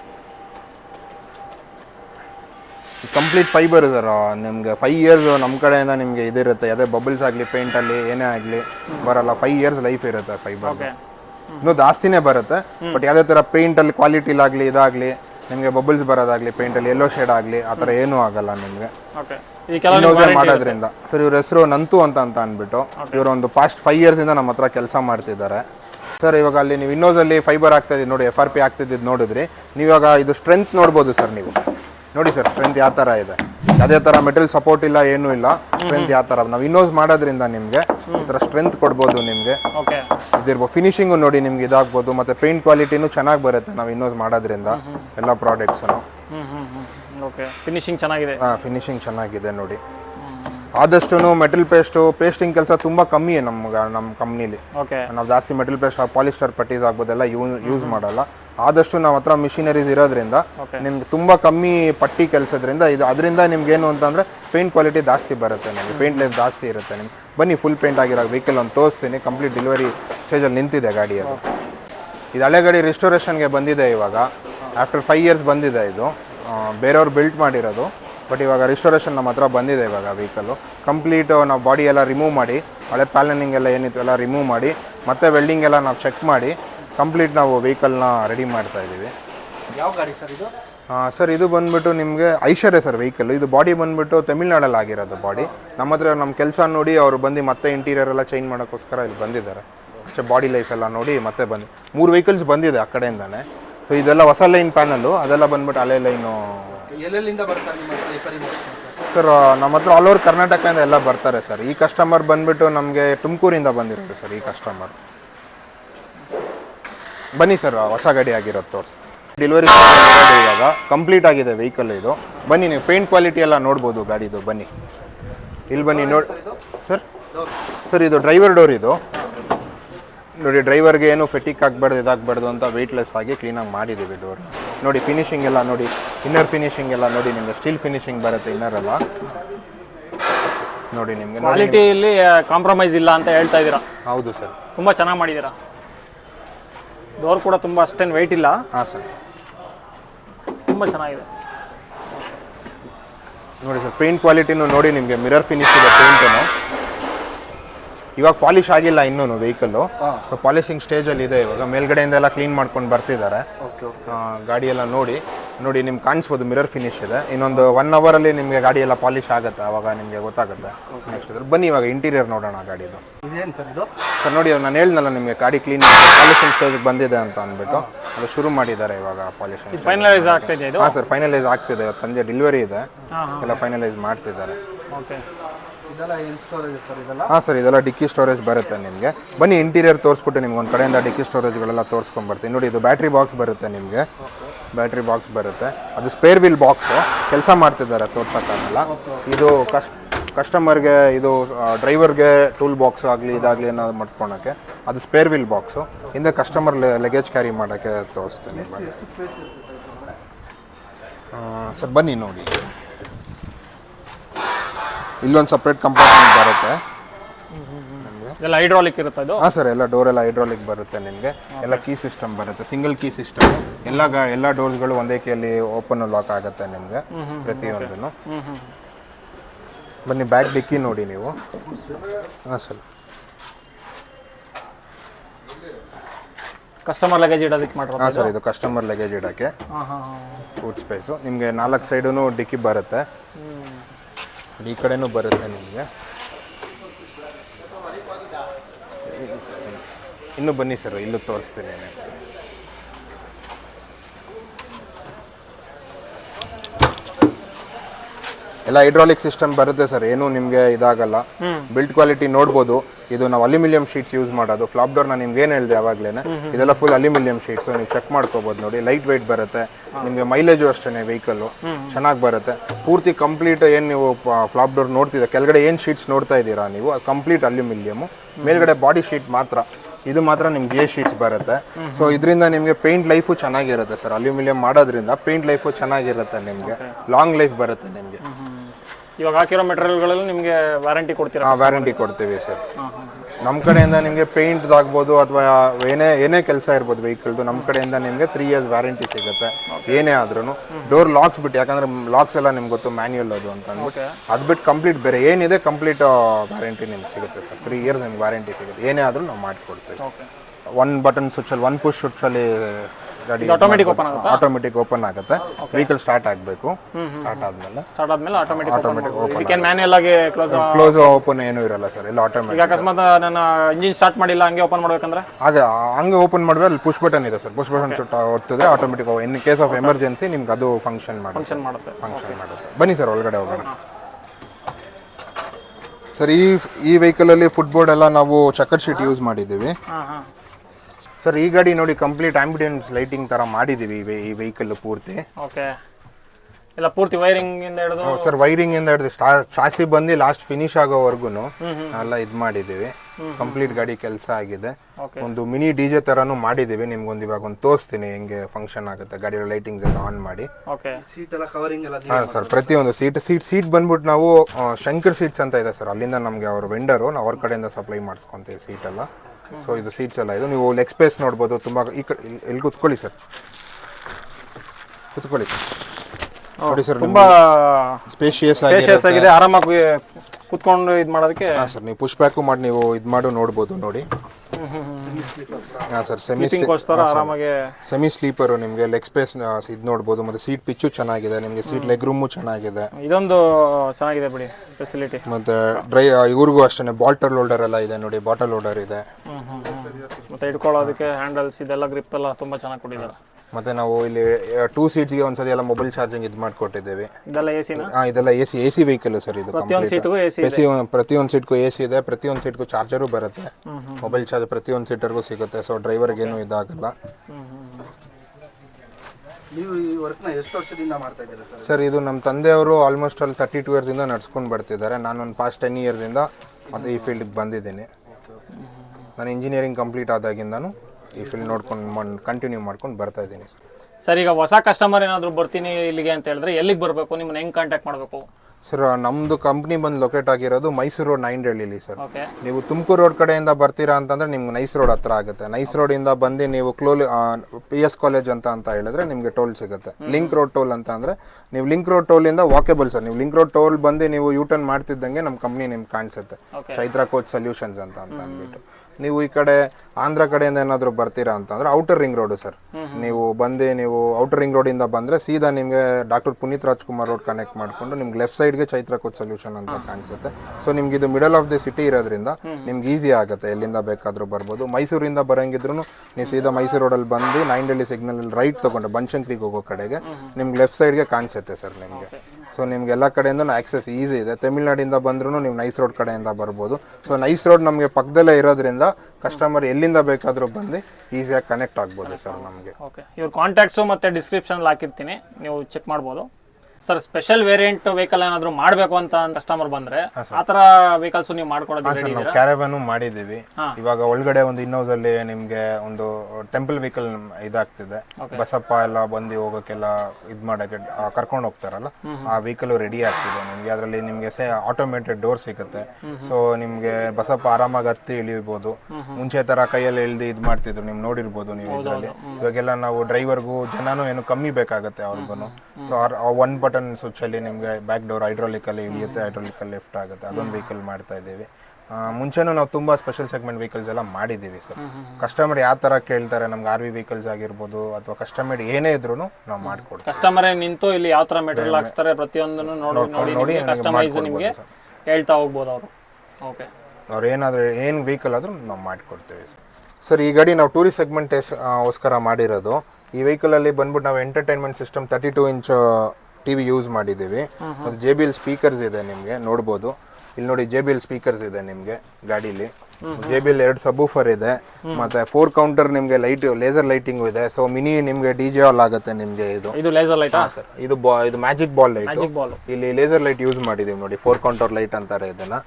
ಕಂಪ್ಲೀಟ್ ಫೈಬರ್ ಸರ್ ನಿಮಗೆ ಫೈವ್ ಇಯರ್ಸ್ ನಮ್ಮ ಕಡೆಯಿಂದ ನಿಮಗೆ ಇದಿರುತ್ತೆ. ಅದೇ ಬಬಲ್ಸ್ ಆಗಲಿ ಪೇಂಟಲ್ಲಿ ಏನೇ ಆಗಲಿ ಬರಲ್ಲ. ಫೈವ್ ಇಯರ್ಸ್ ಲೈಫ್ ಇರುತ್ತೆ ಫೈಬರ್ ಇನ್ನೂ ಜಾಸ್ತಿನೇ ಬರುತ್ತೆ. ಬಟ್ ಯಾವುದೇ ಥರ ಪೇಂಟಲ್ಲಿ ಕ್ವಾಲಿಟಿಲಾಗಲಿ ಇದಾಗಲಿ ನಿಮಗೆ ಬಬಲ್ಸ್ ಬರೋದಾಗಲಿ ಪೇಂಟಲ್ಲಿ ಎಲ್ಲೋ ಶೇಡ್ ಆಗಲಿ ಆ ಥರ ಏನೂ ಆಗಲ್ಲ ನಿಮಗೆ. ಮಾಡೋದ್ರಿಂದ. ಸರ್ ಇವ್ರ ಹೆಸರು ನಂತು ಅಂತ ಅಂತ ಅಂದ್ಬಿಟ್ಟು ಇವರು ಒಂದು ಪಾಸ್ಟ್ ಫೈವ್ ಇಯರ್ಸ್ ಇಂದ ನಮ್ಮ ಹತ್ರ ಕೆಲಸ ಮಾಡ್ತಿದ್ದಾರೆ. ಸರ್ ಇವಾಗ ಅಲ್ಲಿ ನೀವು ಇನ್ನೋಸಲ್ಲಿ ಫೈಬರ್ ಆಗ್ತಾ ಇದೆ ನೋಡಿ ಎಫ್ ಆರ್ ಪಿ ಆಗ್ತಿದ್ದು ನೋಡಿದ್ರಿ. ನೀವಾಗ ಇದು ಸ್ಟ್ರೆಂತ್ ನೋಡ್ಬೋದು ಸರ್ ನೀವು. ನೋಡಿ ಸರ್ ಸ್ಟ್ರೆಂತ್ ಯಾವ ಥರ ಇದೆ. ಯಾವುದೇ ಥರ ಮೆಟಲ್ ಸಪೋರ್ಟ್ ಇಲ್ಲ ಏನೂ ಇಲ್ಲ. ಸ್ಟ್ರೆಂತ್ ಯಾವ ಥರ ನಾವು ಇನ್ನೋಸ್ ಮಾಡೋದ್ರಿಂದ ನಿಮಗೆ ಈ ಥರ ಸ್ಟ್ರೆಂತ್ ಕೊಡ್ಬೋದು ನಿಮಗೆ. ಇದಿರ್ಬೋದು ಫಿನಿಶಿಂಗು ನೋಡಿ ನಿಮ್ಗೆ ಇದಾಗ್ಬೋದು. ಮತ್ತು ಪೇಂಟ್ ಕ್ವಾಲಿಟಿನೂ ಚೆನ್ನಾಗಿ ಬರುತ್ತೆ ನಾವು ಇನ್ನೋಸ್ ಮಾಡೋದ್ರಿಂದ ಎಲ್ಲ ಪ್ರಾಡಕ್ಟ್ಸನ್ನು ಓಕೆ. ಫಿನಿಶಿಂಗ್ ಚೆನ್ನಾಗಿದೆ. ಫಿನಿಶಿಂಗ್ ಚೆನ್ನಾಗಿದೆ ನೋಡಿ. ಆದಷ್ಟು ಮೆಟಲ್ ಪೇಸ್ಟು ಪೇಸ್ಟಿಂಗ್ ಕೆಲಸ ತುಂಬ ಕಮ್ಮಿ ನಮ್ಗೆ ನಮ್ಮ ಕಂಪ್ನಿಲಿ ಓಕೆ. ನಾವು ಜಾಸ್ತಿ ಮೆಟಲ್ ಪೇಸ್ಟ್ ಪಾಲಿಸ್ಟರ್ ಪಟ್ಟಿಸ್ ಆಗ್ಬೋದೆಲ್ಲ ಯೂಸ್ ಯೂಸ್ ಮಾಡಲ್ಲ. ಆದಷ್ಟು ನಾವು ಹತ್ರ ಮಿಷಿನರೀಸ್ ಇರೋದ್ರಿಂದ ನಿಮ್ಗೆ ತುಂಬ ಕಮ್ಮಿ ಪಟ್ಟಿ ಕೆಲಸದ್ರಿಂದ ಇದು ಅದರಿಂದ ನಿಮ್ಗೇನು ಏನು ಅಂತಂದರೆ ಪೇಂಟ್ ಕ್ವಾಲಿಟಿ ಜಾಸ್ತಿ ಬರುತ್ತೆ ನಿಮಗೆ ಪೇಂಟ್ ಲೈಫ್ ಜಾಸ್ತಿ ಇರುತ್ತೆ ನಿಮ್ಗೆ. ಬನ್ನಿ ಫುಲ್ ಪೇಂಟ್ ಆಗಿರೋ ವೆಹಿಕಲ್ ಒಂದು ತೋರಿಸ್ತೀನಿ ಕಂಪ್ಲೀಟ್ ಡೆಲಿವರಿ ಸ್ಟೇಜಲ್ಲಿ ನಿಂತಿದೆ ಗಾಡಿ ಅದು. ಇದು ಹಳೆ ಗಾಡಿ ರಿಸ್ಟೋರೇಷನ್ಗೆ ಬಂದಿದೆ ಇವಾಗ. ಆಫ್ಟರ್ ಫೈವ್ ಇಯರ್ಸ್ ಬಂದಿದೆ ಇದು. ಬೇರೆಯವ್ರು ಬಿಲ್ಟ್ ಮಾಡಿರೋದು ಬಟ್ ಇವಾಗ ರಿಸ್ಟೋರೇಷನ್ ನಮ್ಮ ಹತ್ರ ಬಂದಿದೆ ಇವಾಗ ವೆಹಿಕಲ್ಲು ಕಂಪ್ಲೀಟ್ ನಾವು ಬಾಡಿ ಎಲ್ಲ ರಿಮೂವ್ ಮಾಡಿ ಹಳೆ ಪ್ಯಾಲನಿಂಗ್ ಎಲ್ಲ ಏನಿತ್ತು ಎಲ್ಲ ರಿಮೂವ್ ಮಾಡಿ ಮತ್ತೆ ವೆಲ್ಡಿಂಗ್ ಎಲ್ಲ ನಾವು ಚೆಕ್ ಮಾಡಿ ಕಂಪ್ಲೀಟ್ ನಾವು ವೆಹಿಕಲ್ನ ರೆಡಿ ಮಾಡ್ತಾ ಇದ್ದೀವಿ. ಯಾವ ಗಾಡಿ ಸರ್ ಇದು? ಸರ್ ಇದು ಬಂದ್ಬಿಟ್ಟು ನಿಮಗೆ ಐಶ್ವರ್ಯ ಸರ್ ವೆಹಿಕಲ್ ಇದು ಬಾಡಿ ಬಂದುಬಿಟ್ಟು ತಮಿಳ್ನಾಡಲ್ಲಿ ಆಗಿರೋದು ಬಾಡಿ ನಮ್ಮ ಹತ್ರ ನಮ್ಮ ಕೆಲಸ ನೋಡಿ ಅವರು ಬಂದು ಮತ್ತೆ ಇಂಟೀರಿಯರ್ ಎಲ್ಲ ಚೇಂಜ್ ಮಾಡೋಕ್ಕೋಸ್ಕರ ಇಲ್ಲಿ ಬಂದಿದ್ದಾರೆ. ಅಷ್ಟೇ ಬಾಡಿ ಲೈಫ್ ಎಲ್ಲ ನೋಡಿ ಮತ್ತೆ ಬಂದು ಮೂರು ವೆಹಿಕಲ್ಸ್ ಬಂದಿದೆ ಆ ಕಡೆಯಿಂದಾನೆ. ಸೊ ಇದೆಲ್ಲ ಹೊಸ ಲೈನ್ ಪ್ಯಾನಲ್ಲು ಅದೆಲ್ಲ ಬಂದ್ಬಿಟ್ಟು ಹಳೆ ಲೈನು. ಎಲ್ಲೆಲ್ಲಿಂದ ಬರ್ತಾರೆ ನಿಮ್ಮ ಹತ್ರ ರಿಪೇರಿ ಸರ್ ನಮ್ಮ ಹತ್ರ ಆಲ್ ಓವರ್ ಕರ್ನಾಟಕದಿಂದ ಎಲ್ಲ ಬರ್ತಾರೆ ಸರ್. ಈ ಕಸ್ಟಮರ್ ಬಂದ್ಬಿಟ್ಟು ನಮಗೆ ತುಮಕೂರಿಂದ ಬಂದಿರೋದು ಸರ್ ಈ ಕಸ್ಟಮರ್ ಬನ್ನಿ ಸರ್ ಹೊಸ ಗಾಡಿ ಆಗಿರೋದು ತೋರಿಸ್ತೀನಿ. ಡೆಲಿವರಿ ಇವಾಗ. ಕಂಪ್ಲೀಟ್ ಆಗಿದೆ ವೆಹಿಕಲ್ ಇದು. ಬನ್ನಿ ನೀವು ಪೇಂಟ್ ಕ್ವಾಲಿಟಿ ಎಲ್ಲ ನೋಡ್ಬೋದು ಗಾಡಿದು ಬನ್ನಿ. ಇಲ್ಲಿ ಬನ್ನಿ ನೋಡಿ ಸರ್ ಸರ್? ಇದು ಡ್ರೈವರ್ ಡೋರ್ ಇದು. ನೋಡಿ ಡ್ರೈವರ್ಗೆ ಏನು ಫೆಟಿಕ್ ಆಗಬಾರ್ದು ಇದಾಗಬಾರ್ದು ಅಂತ ವೆಯ್ಟ್ಲೆಸ್ ಆಗಿ ಕ್ಲೀನಾಗಿ ಮಾಡಿದ್ದೀವಿ ಡೋರ್ ನೋಡಿ ಫಿನಿಶಿಂಗ್ ಎಲ್ಲ ನೋಡಿ ಇನ್ನರ್ ಫಿನಿಶಿಂಗ್ ಎಲ್ಲ ನೋಡಿ ನಿಮಗೆ ಸ್ಟೀಲ್ ಫಿನಿಶಿಂಗ್ ಬರುತ್ತೆ ಇನ್ನರ್ ಎಲ್ಲ. ನೋಡಿ ನಿಮಗೆ ಕ್ವಾಲಿಟಿಯಲ್ಲಿ ಕಾಂಪ್ರಮೈಸ್ ಇಲ್ಲ ಅಂತ ಹೇಳ್ತಾ ಇದ್ದೀರಾ? ಹೌದು ಸರ್. ತುಂಬ ಚೆನ್ನಾಗಿ ಮಾಡಿದ್ದೀರಾ? ಡೋರ್ ಕೂಡ ತುಂಬ ಅಷ್ಟೇನು ವೆಯ್ಟ್ ಇಲ್ಲ. ಹಾಂ ಸರ್. ತುಂಬ ಚೆನ್ನಾಗಿದೆ. ನೋಡಿ ಸರ್ ಪೇಂಟ್ ಕ್ವಾಲಿಟಿನೂ ನೋಡಿ ನಿಮಗೆ ಮಿರರ್ ಫಿನಿಶ್ ಇದೆ ಪೇಂಟನು ಇವಾಗ ಪಾಲಿಶ್ ಆಗಿಲ್ಲ ಇನ್ನೂ ವೆಹಿಕಲ್ಲು ಸೊ ಪಾಲಿಶಿಂಗ್ ಸ್ಟೇಜಲ್ಲಿ ಇದೆ ಇವಾಗ. ಮೇಲ್ಗಡೆಯಿಂದ ಎಲ್ಲ ಕ್ಲೀನ್ ಮಾಡ್ಕೊಂಡು ಬರ್ತಿದ್ದಾರೆ. ಗಾಡಿ ಎಲ್ಲ ನೋಡಿ. ನೋಡಿ ನಿಮ್ಗೆ ಕಾಣಿಸ್ಬೋದು ಮಿರರ್ ಫಿನಿಶ್ ಇದೆ. ಇನ್ನೊಂದು ಒನ್ ಅವರಲ್ಲಿ ನಿಮಗೆ ಗಾಡಿ ಎಲ್ಲ ಪಾಲಿಶ್ ಆಗುತ್ತೆ ಅವಾಗ ನಿಮಗೆ ಗೊತ್ತಾಗುತ್ತೆ. ನೆಕ್ಸ್ಟ್ ಇದ್ರ ಬನ್ನಿ ಇವಾಗ ಇಂಟೀರಿಯರ್ ನೋಡೋಣ ಗಾಡಿದು. ಇದೇನು ಸರ್ ಇದು? ಸರ್ ನೋಡಿ ನಾನು ಹೇಳ್ದಲ್ಲ ನಿಮಗೆ ಗಾಡಿ ಕ್ಲೀನ್ ಪಾಲಿಶಿಂಗ್ ಸ್ಟೇಜ್ ಬಂದಿದೆ ಅಂತ ಅಂದ್ಬಿಟ್ಟು. ಅದು ಶುರು ಮಾಡಿದ್ದಾರೆ ಇವಾಗ ಪಾಲಿಶಿಂಗ್ ಫೈನಲೈಸ್ ಆಗ್ತಿದೆ ಹಾಂ ಸರ್ ಫೈನಲೈಸ್ ಆಗ್ತಿದೆ. ಇವತ್ತು ಸಂಜೆ ಡೆಲಿವರಿ ಇದೆ. ಎಲ್ಲ ಫೈನಲೈಸ್ ಮಾಡ್ತಿದ್ದಾರೆ. ಓಕೆ ಹಾಂ ಸರ್ ಇದೆಲ್ಲ ಡಿಕ್ಕಿ ಸ್ಟೋರೇಜ್ ಬರುತ್ತೆ ನಿಮಗೆ. ಬನ್ನಿ ಇಂಟೀರಿಯರ್ ತೋರಿಸ್ಬಿಟ್ಟು ನಿಮ್ಗೆ ಒಂದು ಕಡೆಯಿಂದ ಡಿಕ್ಕಿ ಸ್ಟೋರೇಜ್ಗಳೆಲ್ಲ ತೋರಿಸ್ಕೊಂಬರ್ತೀನಿ ನೋಡಿ ಇದು ಬ್ಯಾಟ್ರಿ ಬಾಕ್ಸ್ ಬರುತ್ತೆ ನಿಮಗೆ. ಬ್ಯಾಟ್ರಿ ಬಾಕ್ಸ್ ಬರುತ್ತೆ. ಅದು ಸ್ಪೇರ್ ವೀಲ್ ಬಾಕ್ಸು ಕೆಲಸ ಮಾಡ್ತಿದ್ದಾರೆ ತೋರ್ಸೋಕ್ಕಾಗಲ್ಲ ಇದು ಕಸ್ ಕಸ್ಟಮರ್ಗೆ ಇದು ಡ್ರೈವರ್ಗೆ ಟೂಲ್ ಬಾಕ್ಸ್ ಆಗಲಿ ಇದಾಗಲಿ ಏನಾದ್ರು ಮಾಡ್ಕೊಳಕ್ಕೆ ಅದು ಸ್ಪೇರ್ ವೀಲ್ ಬಾಕ್ಸು ಹಿಂದೆ ಕಸ್ಟಮರ್ ಲಗೇಜ್ ಕ್ಯಾರಿ ಮಾಡೋಕ್ಕೆ ತೋರಿಸ್ತೀನಿ. ಬನ್ನಿ ಸರ್ ಬನ್ನಿ ನೋಡಿ. ಇಲ್ಲೊಂದು ಸಪ್ರೇಟ್ ಕಂಪಾರ್ಟ್ಮೆಂಟ್ ಬರುತ್ತೆ. ಎಲ್ಲ ಹೈಡ್ರಾಲಿಕ್ ಇರುತ್ತೆ ಅದು ಹಾಂ ಸರ್ ಎಲ್ಲ ಡೋರ್ ಎಲ್ಲ ಹೈಡ್ರಾಲಿಕ್ ಬರುತ್ತೆ ನಿಮಗೆ. ಎಲ್ಲ ಕೀ ಸಿಸ್ಟಮ್ ಬರುತ್ತೆ ಸಿಂಗಲ್ ಕೀ ಸಿಸ್ಟಮ್ ಎಲ್ಲ ಗಾ ಎಲ್ಲ ಡೋರ್ಸ್ಗಳು ಒಂದೇ ಕೀಯಲ್ಲಿ ಓಪನ್ ಲಾಕ್ ಆಗುತ್ತೆ ನಿಮಗೆ ಪ್ರತಿಯೊಂದನ್ನು. ಬನ್ನಿ ಬ್ಯಾಗ್ ಡಿಕ್ಕಿ ನೋಡಿ ನೀವು. ಹಾಂ ಸರ್. ಕಸ್ಟಮರ್ ಲಗೇಜ್ ಇಡೋದಕ್ಕೆ ಮಾಡಿರೋದು ಹಾಂ ಸರ್ ಇದು ಕಸ್ಟಮರ್ ಲಗೇಜ್ ಇಡೋಕ್ಕೆ. ಹಾಂ ಹಾಂ ಹಾಂ. ಫುಡ್ ಸ್ಪೇಸು ನಿಮಗೆ ನಾಲ್ಕು ಸೈಡೂ ಡಿಕ್ಕಿ ಬರುತ್ತೆ. ಈ ಕಡೆನೂ ಬರುತ್ತೆ ನಿಮಗೆ. ಇನ್ನೂ ಬನ್ನಿ ಸರ್ ಇಲ್ಲೂ ತೋರಿಸ್ತೀನಿ. ಎಲ್ಲ ಹೈಡ್ರಾಲಿಕ್ ಸಿಸ್ಟಮ್ ಬರುತ್ತೆ ಸರ್ ಏನು ನಿಮಗೆ ಇದಾಗಲ್ಲ. ಬಿಲ್ಡ್ ಕ್ವಾಲಿಟಿ ನೋಡ್ಬೋದು. ಇದು ನಾವು ಅಲ್ಯೂಮಿನಿಯಂ ಶೀಟ್ಸ್ ಯೂಸ್ ಮಾಡೋದು. ಫ್ಲಾಪ್ ಡೋರ್ ನಾನು ನಿಮ್ಗೆ ಏನು ಹೇಳಿದೆ ಅವಾಗಲೇ ಇದೆಲ್ಲ ಫುಲ್ ಅಲ್ಯೂಮಿನಿಯಂ ಶೀಟ್ಸ್ ನೀವು ಚೆಕ್ ಮಾಡ್ಕೋಬೋದು ನೋಡಿ. ಲೈಟ್ ವೆಯ್ಟ್ ಬರುತ್ತೆ. ನಿಮಗೆ ಮೈಲೇಜು ಅಷ್ಟೇ ವೆಹಿಕಲ್ಲು ಚೆನ್ನಾಗಿ ಬರುತ್ತೆ. ಪೂರ್ತಿ ಕಂಪ್ಲೀಟ್ ಏನು ನೀವು ಫ್ಲಾಪ್ ಡೋರ್ ನೋಡ್ತಿದ್ದೀರ? ಕೆಳಗಡೆ ಏನು ಶೀಟ್ಸ್ ನೋಡ್ತಾ ಇದ್ದೀರಾ ನೀವು? ಕಂಪ್ಲೀಟ್ ಅಲ್ಯೂಮಿನಿಯಮು ಮೇಲ್ಗಡೆ ಬಾಡಿ ಶೀಟ್ ಮಾತ್ರ. ಇದು ಮಾತ್ರ ನಿಮ್ಗೆ ಎ ಶೀಟ್ಸ್ ಬರುತ್ತೆ. ಸೊ ಇದರಿಂದ ನಿಮಗೆ ಪೇಂಟ್ ಲೈಫು ಚೆನ್ನಾಗಿರುತ್ತೆ ಸರ್. ಅಲ್ಯೂಮಿನಿಯಂ ಮಾಡೋದ್ರಿಂದ ಪೇಂಟ್ ಲೈಫು ಚೆನ್ನಾಗಿರುತ್ತೆ ನಿಮಗೆ. ಲಾಂಗ್ ಲೈಫ್ ಬರುತ್ತೆ ನಿಮಗೆ. ಇವಾಗ ಹಾಕಿರೋ ಮೆಟೀರಿಯಲ್ಗಳಲ್ಲಿ ನಿಮಗೆ ವ್ಯಾರಂಟಿ ಕೊಡ್ತೀರಾ? ಹಾಂ ವ್ಯಾರಂಟಿ ಕೊಡ್ತೀವಿ ಸರ್. ನಮ್ಮ ಕಡೆಯಿಂದ ನಿಮಗೆ ಪೇಂಟ್ ಆಗ್ಬೋದು ಅಥವಾ ಏನೇ ಏನೇ ಕೆಲಸ ಇರ್ಬೋದು ವೆಹಿಕಲ್ದು ನಮ್ಮ ಕಡೆಯಿಂದ ನಿಮಗೆ ತ್ರೀ ಇಯರ್ಸ್ ವ್ಯಾರಂಟಿ ಸಿಗುತ್ತೆ. ಏನೇ ಆದ್ರೂ ಡೋರ್ ಲಾಕ್ಸ್ ಬಿಟ್ಟು ಯಾಕಂದ್ರೆ ಲಾಕ್ಸ್ ಎಲ್ಲ ನಿಮ್ಗೆ ಗೊತ್ತು ಮ್ಯಾನ್ಯುಯಲ್ ಅದು ಅಂತ ಅದು ಬಿಟ್ಟು ಕಂಪ್ಲೀಟ್ ಬೇರೆ ಏನಿದೆ ಕಂಪ್ಲೀಟ್ ವ್ಯಾರಂಟಿ ನಿಮ್ಗೆ ಸಿಗುತ್ತೆ ಸರ್. ತ್ರೀ ಇಯರ್ಸ್ ನಿಮ್ಗೆ ವ್ಯಾರಂಟಿ ಸಿಗುತ್ತೆ. ಏನೇ ಆದರೂ ನಾವು ಮಾಡಿಕೊಡ್ತೀವಿ. ಒನ್ ಬಟನ್ ಸ್ವಿಚ್ಚಲ್ಲಿ ಒನ್ ಪುಷ್ ಸ್ವಿಚ್ಚಲ್ಲಿ ಗಾಡಿ ಆಟೋಮೆಟಿಕ್ open ಆಗುತ್ತಾ? ಆಟೋಮೆಟಿಕ್ ಓಪನ್ ಆಗುತ್ತೆ. ವೆಹಿಕಲ್ ಸ್ಟಾರ್ಟ್ ಆಗಬೇಕು. ಸ್ಟಾರ್ಟ್ ಆದ್ಮೇಲೆ. ಸ್ಟಾರ್ಟ್ ಆದ್ಮೇಲೆ ಆಟೋಮೆಟಿಕ್ ಓಪನ್ ಮ್ಯಾನುಯಲ್ ಇದಕ್ಕೆ ಮ್ಯಾನ್ಯಲ್ ಆಗಿ ಕ್ಲೋಸ್ ಕ್ಲೋಸ್ ಓಪನ್ ಏನೂ ಇರಲ್ಲ ಸರ್ ಎಲ್ಲ ಆಟೋಮೆಟಿಕ್ ಈಗ ಅಕಸ್ಮಾತ್ ನಾನು ಇಂಜಿನ್ ಸ್ಟಾರ್ಟ್ ಮಾಡಿಲ್ಲ ಹಂಗೆ ಓಪನ್ ಮಾಡ್ಬೇಕಂದ್ರೆ? ಹಾಗೆ ಹಂಗೆ ಓಪನ್ ಮಾಡಿದ್ರೆ ಅಲ್ಲಿ ಪುಷ್ ಬಟನ್ ಇದೆ ಸರ್. ಪುಷ್ ಬಟನ್ ಚುಟ್ಟ ಒತ್ತಿದ್ರೆ automatic in case of emergency ನಿಮ್ಗೆ ಅದು ಫಂಕ್ಷನ್ ಮಾಡುತ್ತೆ. ಫಂಕ್ಷನ್ ಮಾಡುತ್ತೆ. ಫಂಕ್ಷನ್ ಮಾಡುತ್ತೆ. ಬನ್ನಿ ಸರ್ ಒಳಗಡೆ ಹೋಗೋಣ. ಸರ್ ಈ ಈ ವೆಹಿಕಲಲ್ಲಿ ಫುಟ್ಬೋರ್ಡ್ ಎಲ್ಲ ನಾವು ಚಕ್ಕರ್ ಶೀಟ್ ಯೂಸ್ ಮಾಡಿದ್ದೀವಿ. ಸರ್ ಈ ಗಾಡಿ ನೋಡಿ ಕಂಪ್ಲೀಟ್ ಆಂಬಿಡೆನ್ಸ್ ಲೈಟಿಂಗ್ ತರ ಮಾಡಿದೀವಿ ಈ ಈ ವೆಹಿಕಲ್ ಪೂರ್ತಿ. ಓಕೆ. ಎಲ್ಲ ಪೂರ್ತಿ ವೈರಿಂಗ್ ಇಂದ ಹಿಡಿದು ಸರ್ ವೈರಿಂಗ್ ಇಂದ ಹಿಡಿದು ಸ್ಟಾ ಚಾಸಿ ಬಂದು ಲಾಸ್ಟ್ ಫಿನಿಶ್ ಆಗೋವರೆಗೂ ಎಲ್ಲ ಇದು ಮಾಡಿದ್ದೀವಿ ಕಂಪ್ಲೀಟ್ ಗಾಡಿ ಕೆಲಸ ಆಗಿದೆ. ಒಂದು ಮಿನಿ ಡಿಜೆ ಜೆ ಮಾಡಿದೀವಿ. ನಿಮ್ಗೆ ಒಂದು ಇವಾಗ ಒಂದು ತೋರಿಸ್ತೀನಿ ಹೆಂಗೆ ಫಂಕ್ಷನ್ ಆಗುತ್ತೆ. ಗಾಡಿ ಲೈಟಿಂಗ್ಸ್ ಎಲ್ಲ ಆನ್ ಮಾಡಿ. ಓಕೆ. ಸೀಟ್ ಎಲ್ಲ ಕವರಿಂಗ್ ಎಲ್ಲ ಹಾಂ ಸರ್ ಪ್ರತಿಯೊಂದು ಸೀಟ್ ಸೀಟ್ ಸೀಟ್ ಬಂದ್ಬಿಟ್ಟು ನಾವು ಶಂಕರ್ ಸೀಟ್ಸ್ ಅಂತ ಇದೆ ಸರ್. ಅಲ್ಲಿಂದ ನಮಗೆ ಅವ್ರ ವೆಂಡರು ನಾವು ಅವ್ರ ಕಡೆಯಿಂದ ಸಪ್ಲೈ ಮಾಡಿಸ್ಕೊಂತೀವಿ ಸೀಟ್ ಎಲ್ಲ. ಸೊ ಇದು ಸೀಟ್ಸ್ ಎಲ್ಲ ಇದು. ನೀವು ಲೆಗ್ ಸ್ಪೇಸ್ ನೋಡ್ಬೋದು. ತುಂಬ ಈ ಕಡೆ ಇಲ್ಲಿ- ಕುತ್ಕೊಳ್ಳಿ ಸರ್. ಕುತ್ಕೊಳ್ಳಿ ಸರ್. ನೋಡಿ ಸರ್ ತುಂಬಾ ಸ್ಪೇಷಿಯಸ್ ಸ್ಪೇಷಿಯಸ್ ಆಗಿ ಆಗಿದೆ. ಆರಾಮಾಗಿ ಕುತ್ಕೊಂಡು ಇದು ಮಾಡೋದಕ್ಕೆ ಹಾಂ ಸರ್ ನೀವು ಪುಷ್ ಬ್ಯಾಕು ಮಾಡಿ ನೀವು ಇದು ಮಾಡು ನೋಡ್ಬೋದು ನೋಡಿ. ಹಾಂ ಸರ್ ಸೆಮಿ ಸ್ಲೀಪಿಂಗ್ಗೋಸ್ಕರ ಆರಾಮಾಗಿ ಸೆಮಿ ಸ್ಲೀಪರು ನಿಮಗೆ ಲೆಗ್ ಸ್ಪೇಸ್ ಇದು ನೋಡ್ಬೋದು ಮತ್ತು ಸೀಟ್ ಪಿಚ್ಚು ಚೆನ್ನಾಗಿದೆ ನಿಮಗೆ ಸೀಟ್ ಲೆಗ್ ರೂಮು ಚೆನ್ನಾಗಿದೆ. ಇದೊಂದು ಚೆನ್ನಾಗಿದೆ ಬಿಡಿ ಫೆಸಿಲಿಟಿ ಮತ್ತು ಡ್ರೈ ಇವ್ರಿಗೂ ಅಷ್ಟೇ ಬಾಟಲ್ ಹೋಲ್ಡರ್ ಎಲ್ಲ ಇದೆ ನೋಡಿ ಬಾಟಲ್ ಹೋಲ್ಡರ್ ಇದೆ. ಮತ್ತೆ ಇಟ್ಕೊಳ್ಳೋದಕ್ಕೆ ಹ್ಯಾಂಡಲ್ಸ್ ಇದೆಲ್ಲ ಗ್ರಿಪ್ ಎಲ್ಲ ತುಂಬಾ ಚೆನ್ನಾಗಿ ಕೊಟ್ಟಿದ್ದಾರೆ. ಮತ್ತು ನಾವು ಇಲ್ಲಿ ಟೂ ಸೀಟ್ಸ್ಗೆ ಒಂದ್ಸತಿ ಎಲ್ಲ ಮೊಬೈಲ್ ಚಾರ್ಜಿಂಗ್ ಇದು ಮಾಡಿಕೊಟ್ಟಿದ್ದೇವೆ. ಇದೆಲ್ಲ ಎ ಸಿನ ಹಾಂ ಇದೆಲ್ಲ A C A C vehicle sir ಇದು ಪ್ರತಿಯೊಂದು ಸೀಟ್ಗೂ ಎ ಸಿ ಪ್ರತಿ ಪ್ರತಿಯೊಂದು ಸೀಟ್ಗೂ ಎ ಸಿ ಇದೆ ಪ್ರತಿಯೊಂದು ಸೀಟ್ಗೂ ಚಾರ್ಜರು ಬರುತ್ತೆ. ಮೊಬೈಲ್ ಚಾರ್ಜ್ ಪ್ರತಿಯೊಂದು ಸೀಟರ್ಗೂ ಸಿಗುತ್ತೆ ಸೊ ಡ್ರೈವರ್ಗೇನು ಇದಾಗಲ್ಲ. ನೀವು ಈ ವರ್ಕ್ನ ಎಷ್ಟು ವರ್ಷದಿಂದ ಮಾಡ್ತಾ ಇದ್ದೀರಾ ಸರ್? ಸರ್ ಇದು ನಮ್ಮ ತಂದೆಯವರು ಆಲ್ಮೋಸ್ಟ್ ಅಲ್ಲಿ ತರ್ಟಿ ಟು ಇಯರ್ಸಿಂದ ನಡ್ಸ್ಕೊಂಡು ಬರ್ತಿದ್ದಾರೆ. ನಾನು ಒಂದು ಪಾಸ್ಟ್ ಟೆನ್ ಇಂದ ಮತ್ತೆ ಈ ಫೀಲ್ಡ್ ಬಂದಿದ್ದೀನಿ. ನಾನು ಇಂಜಿನಿಯರಿಂಗ್ ಕಂಪ್ಲೀಟ್ ಆದಾಗಿಂದನೂ. ಈ ಫೀಲ್ಡ್ ನೋಡ್ಕೊಂಡು ಕಂಟಿನ್ಯೂ ಮಾಡ್ಕೊಂಡು ಬರ್ತಾ ಇದ್ದೀನಿ ಸರ್. ಸರ್ ಈಗ ಹೊಸ ಕಸ್ಟಮರ್ ಏನಾದರೂ ಬರ್ತೀನಿ ಇಲ್ಲಿಗೆ ಅಂತ ಹೇಳಿದ್ರೆ ಎಲ್ಲಿಗೆ ಬರಬೇಕು? ನಿಮ್ಮನ್ನ ಹೆಂಗೆ ಕಾಂಟ್ಯಾಕ್ಟ್ ಮಾಡಬೇಕು? ಸರ್ ನಮ್ಮದು ಕಂಪ್ನಿ ಬಂದು ಲೊಕೇಟ್ ಆಗಿರೋದು ಮೈಸೂರು ರೋಡ್ ನೈನ್ ಹಳ್ಳಿಲಿ ಸರ್. ಓಕೆ ನೀವು ತುಮಕೂರು ರೋಡ್ ಕಡೆಯಿಂದ ಬರ್ತೀರಾ ಅಂತಂದರೆ ನಿಮ್ಗೆ ನೈಸ್ ರೋಡ್ ಹತ್ರ ಆಗುತ್ತೆ. ನೈಸ್ ರೋಡಿಂದ ಬಂದು ನೀವು ಕ್ಲೋಲ್ ಪಿ ಎಸ್ ಕಾಲೇಜ್ ಅಂತ ಅಂತ ಹೇಳಿದ್ರೆ ನಿಮಗೆ ಟೋಲ್ ಸಿಗುತ್ತೆ. ಲಿಂಕ್ ರೋಡ್ ಟೋಲ್ ಅಂತ ಅಂದರೆ ನೀವು ಲಿಂಕ್ ರೋಡ್ ಟೋಲಿಂದ ವಾಕೇಬಲ್ ಸರ್. ನೀವು ಲಿಂಕ್ ರೋಡ್ ಟೋಲ್ ಬಂದು ನೀವು ಯೂ ಟರ್ನ್ ಮಾಡ್ತಿದ್ದಂಗೆ ನಮ್ಮ ಕಂಪ್ನಿ ನಿಮ್ಗೆ ಕಾಣಿಸುತ್ತೆ. ಚೈತ್ರಾ ಕೋಚ್ ಸೊಲ್ಯೂಷನ್ಸ್ ಅಂತ ಅಂತ ಅಂದ್ಬಿಟ್ಟು. ನೀವು ಈ ಕಡೆ ಆಂಧ್ರ ಕಡೆಯಿಂದ ಏನಾದರೂ ಬರ್ತೀರಾ ಅಂತಂದ್ರೆ ಔಟರ್ ರಿಂಗ್ ರೋಡು ಸರ್. ನೀವು ಬಂದು ನೀವು ಔಟರ್ ರಿಂಗ್ ರೋಡಿಂದ ಬಂದರೆ ಸೀದಾ ನಿಮಗೆ doctor Puneeth Rajkumar road connect ಮಾಡಿಕೊಂಡು ನಿಮ್ಗೆ ಲೆಫ್ಟ್ ಸೈಡ್ಗೆ ಚೈತ್ರ ಕೋಟ್ ಸೊಲ್ಯೂಷನ್ ಅಂತ ಕಾಣಿಸುತ್ತೆ. ಸೊ ನಿಮ್ಗೆ ಇದು ಮಿಡಲ್ ಆಫ್ ದಿ ಸಿಟಿ ಇರೋದ್ರಿಂದ ನಿಮ್ಗೆ ಈಸಿ ಆಗುತ್ತೆ. ಎಲ್ಲಿಂದ ಬೇಕಾದರೂ ಬರ್ಬೋದು. ಮೈಸೂರಿಂದ ಬರೋಂಗಿದ್ರು ನೀವು ಸೀದಾ ಮೈಸೂರು ರೋಡಲ್ಲಿ ಬಂದು ನೈನ್ ಡೆಲ್ಲಿ ಸಿಗ್ನಲಲ್ಲಿ ರೈಟ್ ತೊಗೊಂಡು ಬನ್ಶಂಕ್ರಿಗೆ ಹೋಗೋ ಕಡೆಗೆ ನಿಮ್ಗೆ ಲೆಫ್ಟ್ ಸೈಡ್ಗೆ ಕಾಣಿಸುತ್ತೆ ಸರ್ ನಿಮಗೆ. ಸೊ ನಿಮ್ಗೆ ಎಲ್ಲ ಕಡೆಯಿಂದ ಆಕ್ಸೆಸ್ ಈಸಿ ಇದೆ. ತಮಿಳ್ನಾಡಿಂದ ಬಂದ್ರೂ ನೀವು ನೈಸ್ ರೋಡ್ ಕಡೆಯಿಂದ ಬರ್ಬೋದು. ಸೊ ನೈಸ್ ರೋಡ್ ನಮಗೆ ಪಕ್ಕದಲ್ಲೇ ಇರೋದ್ರಿಂದ ಕಸ್ಟಮರ್ ಎಲ್ಲಿಂದ ಬೇಕಾದರೂ ಬಂದು ಈಸಿಯಾಗಿ ಕನೆಕ್ಟ್ ಆಗ್ಬೋದು ಸರ್ ನಮಗೆ. ಓಕೆ ಇವ್ರ ಕಾಂಟ್ಯಾಕ್ಟ್ಸು ಮತ್ತೆ ಡಿಸ್ಕ್ರಿಪ್ಷನ್ ಹಾಕಿರ್ತೀನಿ. ನೀವು ಚೆಕ್ ಮಾಡ್ಬೋದು. ಸರ್ ಸ್ಪೆಷಲ್ ವೇರಿಯಂಟ್ ವೆಹಿಕಲ್ ಏನಾದ್ರು ಮಾಡಬೇಕು ಅಂತ ಕಸ್ಟಮರ್ ಬಂದ್ರೆ ಆ ತರ ವೆಹಿಕಲ್ಸ್ ನೀವು ಮಾಡ್ಕೊಡೋದು ಸರ್ ಮಾಡಿದೀವಿ ಇವಾಗ ಒಳಗಡೆ ಒಂದು ಇನ್ನೋಸ್ ಅಲ್ಲಿ ನಿಮ್ಗೆ ಒಂದು ಟೆಂಪಲ್ ವೆಹಿಕಲ್ ಇದಾಗ್ತಿದೆ. ಬಸಪ್ಪ ಎಲ್ಲ ಬಂದು ಹೋಗೋಕೆಲ್ಲ ಇದ್ ಮಾಡಕ್ಕೆ ಕರ್ಕೊಂಡು ಹೋಗ್ತಾರಲ್ಲ ಆ ವೆಹಿಕಲ್ ರೆಡಿ ಆಗ್ತಿದೆ ನಿಮ್ಗೆ. ಅದರಲ್ಲಿ ನಿಮ್ಗೆ ಸೇ ಆಟೋಮೇಟೆಡ್ ಡೋರ್ ಸಿಗುತ್ತೆ. ಸೊ ನಿಮ್ಗೆ ಬಸಪ್ಪ ಆರಾಮಾಗಿ ಹತ್ತಿ ಇಳಿಯಬಹುದು. ಮುಂಚೆ ತರ ಕೈಯಲ್ಲಿ ಇಳ್ದು ಇದ್ ಮಾಡ್ತಿದ್ರು ನೀವು ನೋಡಿರ್ಬೋದು ನೀವು ಇದರಲ್ಲಿ. ಇವಾಗೆಲ್ಲ ನಾವು ಡ್ರೈವರ್ಗೂ ಜನಾನು ಏನು ಕಮ್ಮಿ ಬೇಕಾಗುತ್ತೆ ಅವ್ರಿಗೂ ಸೊ ಒನ್ ಬಟನ್ ಸ್ವಿಚ್ ನಿಮಗೆ ಬ್ಯಾಕ್ ಡೋರ್ ಹೈಡ್ರಾಲಿಕಲ್ಲಿ ಇಳಿಯುತ್ತೆ ಹೈಡ್ರಾಲಿಕ್ ಅಲ್ಲಿ ಲಿಫ್ಟ್ ಆಗುತ್ತೆ. ಅದೊಂದು ವೆಹಿಕಲ್ ಮಾಡ್ತಾ ಇದ್ದೀವಿ. ಮುಂಚೆನೂ ನಾವು ತುಂಬಾ ಸ್ಪೆಷಲ್ ಸೆಗ್ಮೆಂಟ್ ವೆಹಿಕಲ್ಸ್ ಎಲ್ಲ ಮಾಡಿದ್ದೀವಿ ಸರ್ ಕಸ್ಟಮರ್ ಯಾವ ತರ ಕೇಳ್ತಾರೆ ನಮ್ಗೆ ಆರ್ ವಿ ವೆಹಿಕಲ್ಸ್ ಆಗಿರ್ಬೋದು ಅಥವಾ ಕಸ್ಟಮರ್ ಏನೇ ಇದ್ರು ನಾವು ಮಾಡ್ಕೊಡ್ತೀವಿ. ಕಸ್ಟಮರ್ ನಿಂತು ಇಲ್ಲಿ ಯಾವ ಥರ ಮೆಟೀರಿಯಲ್ ಹಾಕ್ತಾರೆ ಪ್ರತಿಯೊಂದನ್ನು ನೋಡಿ ನೋಡಿ ಕಸ್ಟಮೈಸ್ ನಿಮಗೆ ಹೇಳ್ತಾ ಹೋಗ್ಬೋದು ಅವರು. ಓಕೆ ಅವ್ರು ಏನಾದರೂ ಏನು ವೆಹಿಕಲ್ ಆದರೂ ನಾವು ಮಾಡಿಕೊಡ್ತೀವಿ ಸರ್ ಸರ್ ಈ ಗಾಡಿ ನಾವು ಟೂರಿಸ್ಟ್ ಸೆಗ್ಮೆಂಟ್ ಗೋಸ್ಕರ ಮಾಡಿರೋದು. ಈ ವೆಹಿಕಲಲ್ಲಿ ಬಂದ್ಬಿಟ್ಟು ನಾವು entertainment system thirty two inch T V use ಮಾಡಿದ್ದೀವಿ. ಮತ್ತು ಜೆ ಬಿ ಎಲ್ ಸ್ಪೀಕರ್ಸ್ ಇದೆ ನಿಮಗೆ ನೋಡ್ಬೋದು. ಇಲ್ಲಿ ನೋಡಿ ಜೆ ಬಿ ಎಲ್ ಸ್ಪೀಕರ್ಸ್ ಇದೆ ನಿಮಗೆ ಗಾಡೀಲಿ. ಜೆ ಬಿ ಎಲ್ ಎರಡು ಸಬೂಫರ್ ಇದೆ. ಮತ್ತೆ ಫೋರ್ ಕೌಂಟರ್ ನಿಮಗೆ ಲೈಟ್ ಲೇಸರ್ ಲೈಟಿಂಗ್ ಇದೆ. ಸೊ ಮಿನಿ ನಿಮಗೆ ಡಿ ಜೆ ಹಾಲ್ ಆಗುತ್ತೆ ನಿಮಗೆ ಇದು. ಇದು ಲೇಸರ್ ಲೈಟ್ ಸರ್ ಇದು ಇದು ಮ್ಯಾಜಿಕ್ ಬಾಲ್ ಲೈಟ್ ಬಾಲ್ ಇಲ್ಲಿ ಲೇಸರ್ ಲೈಟ್ ಯೂಸ್ ಮಾಡಿದೀವಿ ನೋಡಿ. ಫೋರ್ ಕೌಂಟರ್ ಲೈಟ್ ಅಂತಾರೆ ಇದನ್ನ.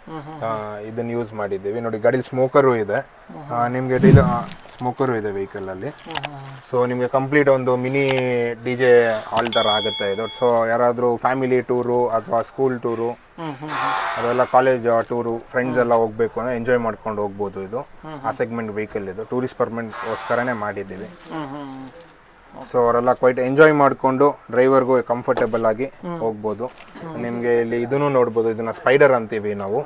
ಇದನ್ನ ಯೂಸ್ ಮಾಡಿದ್ದೀವಿ ನೋಡಿ ಗಾಡಿ ಸ್ಮೋಕರು ಇದೆ. ನಿಮಗೆ ಡೀಲ್ ಸ್ಮೋಕರು ಇದೆ ವೆಹಿಕಲ್ ಅಲ್ಲಿ. ಸೊ ನಿಮ್ಗೆ ಕಂಪ್ಲೀಟ್ ಒಂದು ಮಿನಿ ಡಿ ಜೆ ಹಾಲ್ ತರ ಆಗುತ್ತೆ ಇದು. ಸೊ ಯಾರಾದ್ರೂ ಫ್ಯಾಮಿಲಿ ಟೂರು ಅಥವಾ ಸ್ಕೂಲ್ ಟೂರು ಅದೆಲ್ಲ ಕಾಲೇಜ್ ಟೂರು ಫ್ರೆಂಡ್ಸ್ ಎಲ್ಲ ಹೋಗ್ಬೇಕು ಅಂದ್ರೆ ಎಂಜಾಯ್ ಮಾಡ್ಕೊಂಡು ಹೋಗ್ಬೋದು ಇದು. ಆ ಸೆಗ್ಮೆಂಟ್ ವೆಹಿಕಲ್ ಇದು. ಟೂರಿಸ್ಟ್ ಪರ್ಮೆಂಟ್ಗೋಸ್ಕರನೇ ಮಾಡಿದ್ದೀವಿ. ಸೊ ಅವರೆಲ್ಲ ಕ್ವೈಟ್ ಎಂಜಾಯ್ ಮಾಡಿಕೊಂಡು ಡ್ರೈವರ್ಗೂ ಕಂಫರ್ಟೇಬಲ್ ಆಗಿ ಹೋಗ್ಬೋದು. ನಿಮಗೆ ಇಲ್ಲಿ ಇದನ್ನು ನೋಡ್ಬೋದು. ಇದನ್ನ ಸ್ಪೈಡರ್ ಅಂತೀವಿ ನಾವು.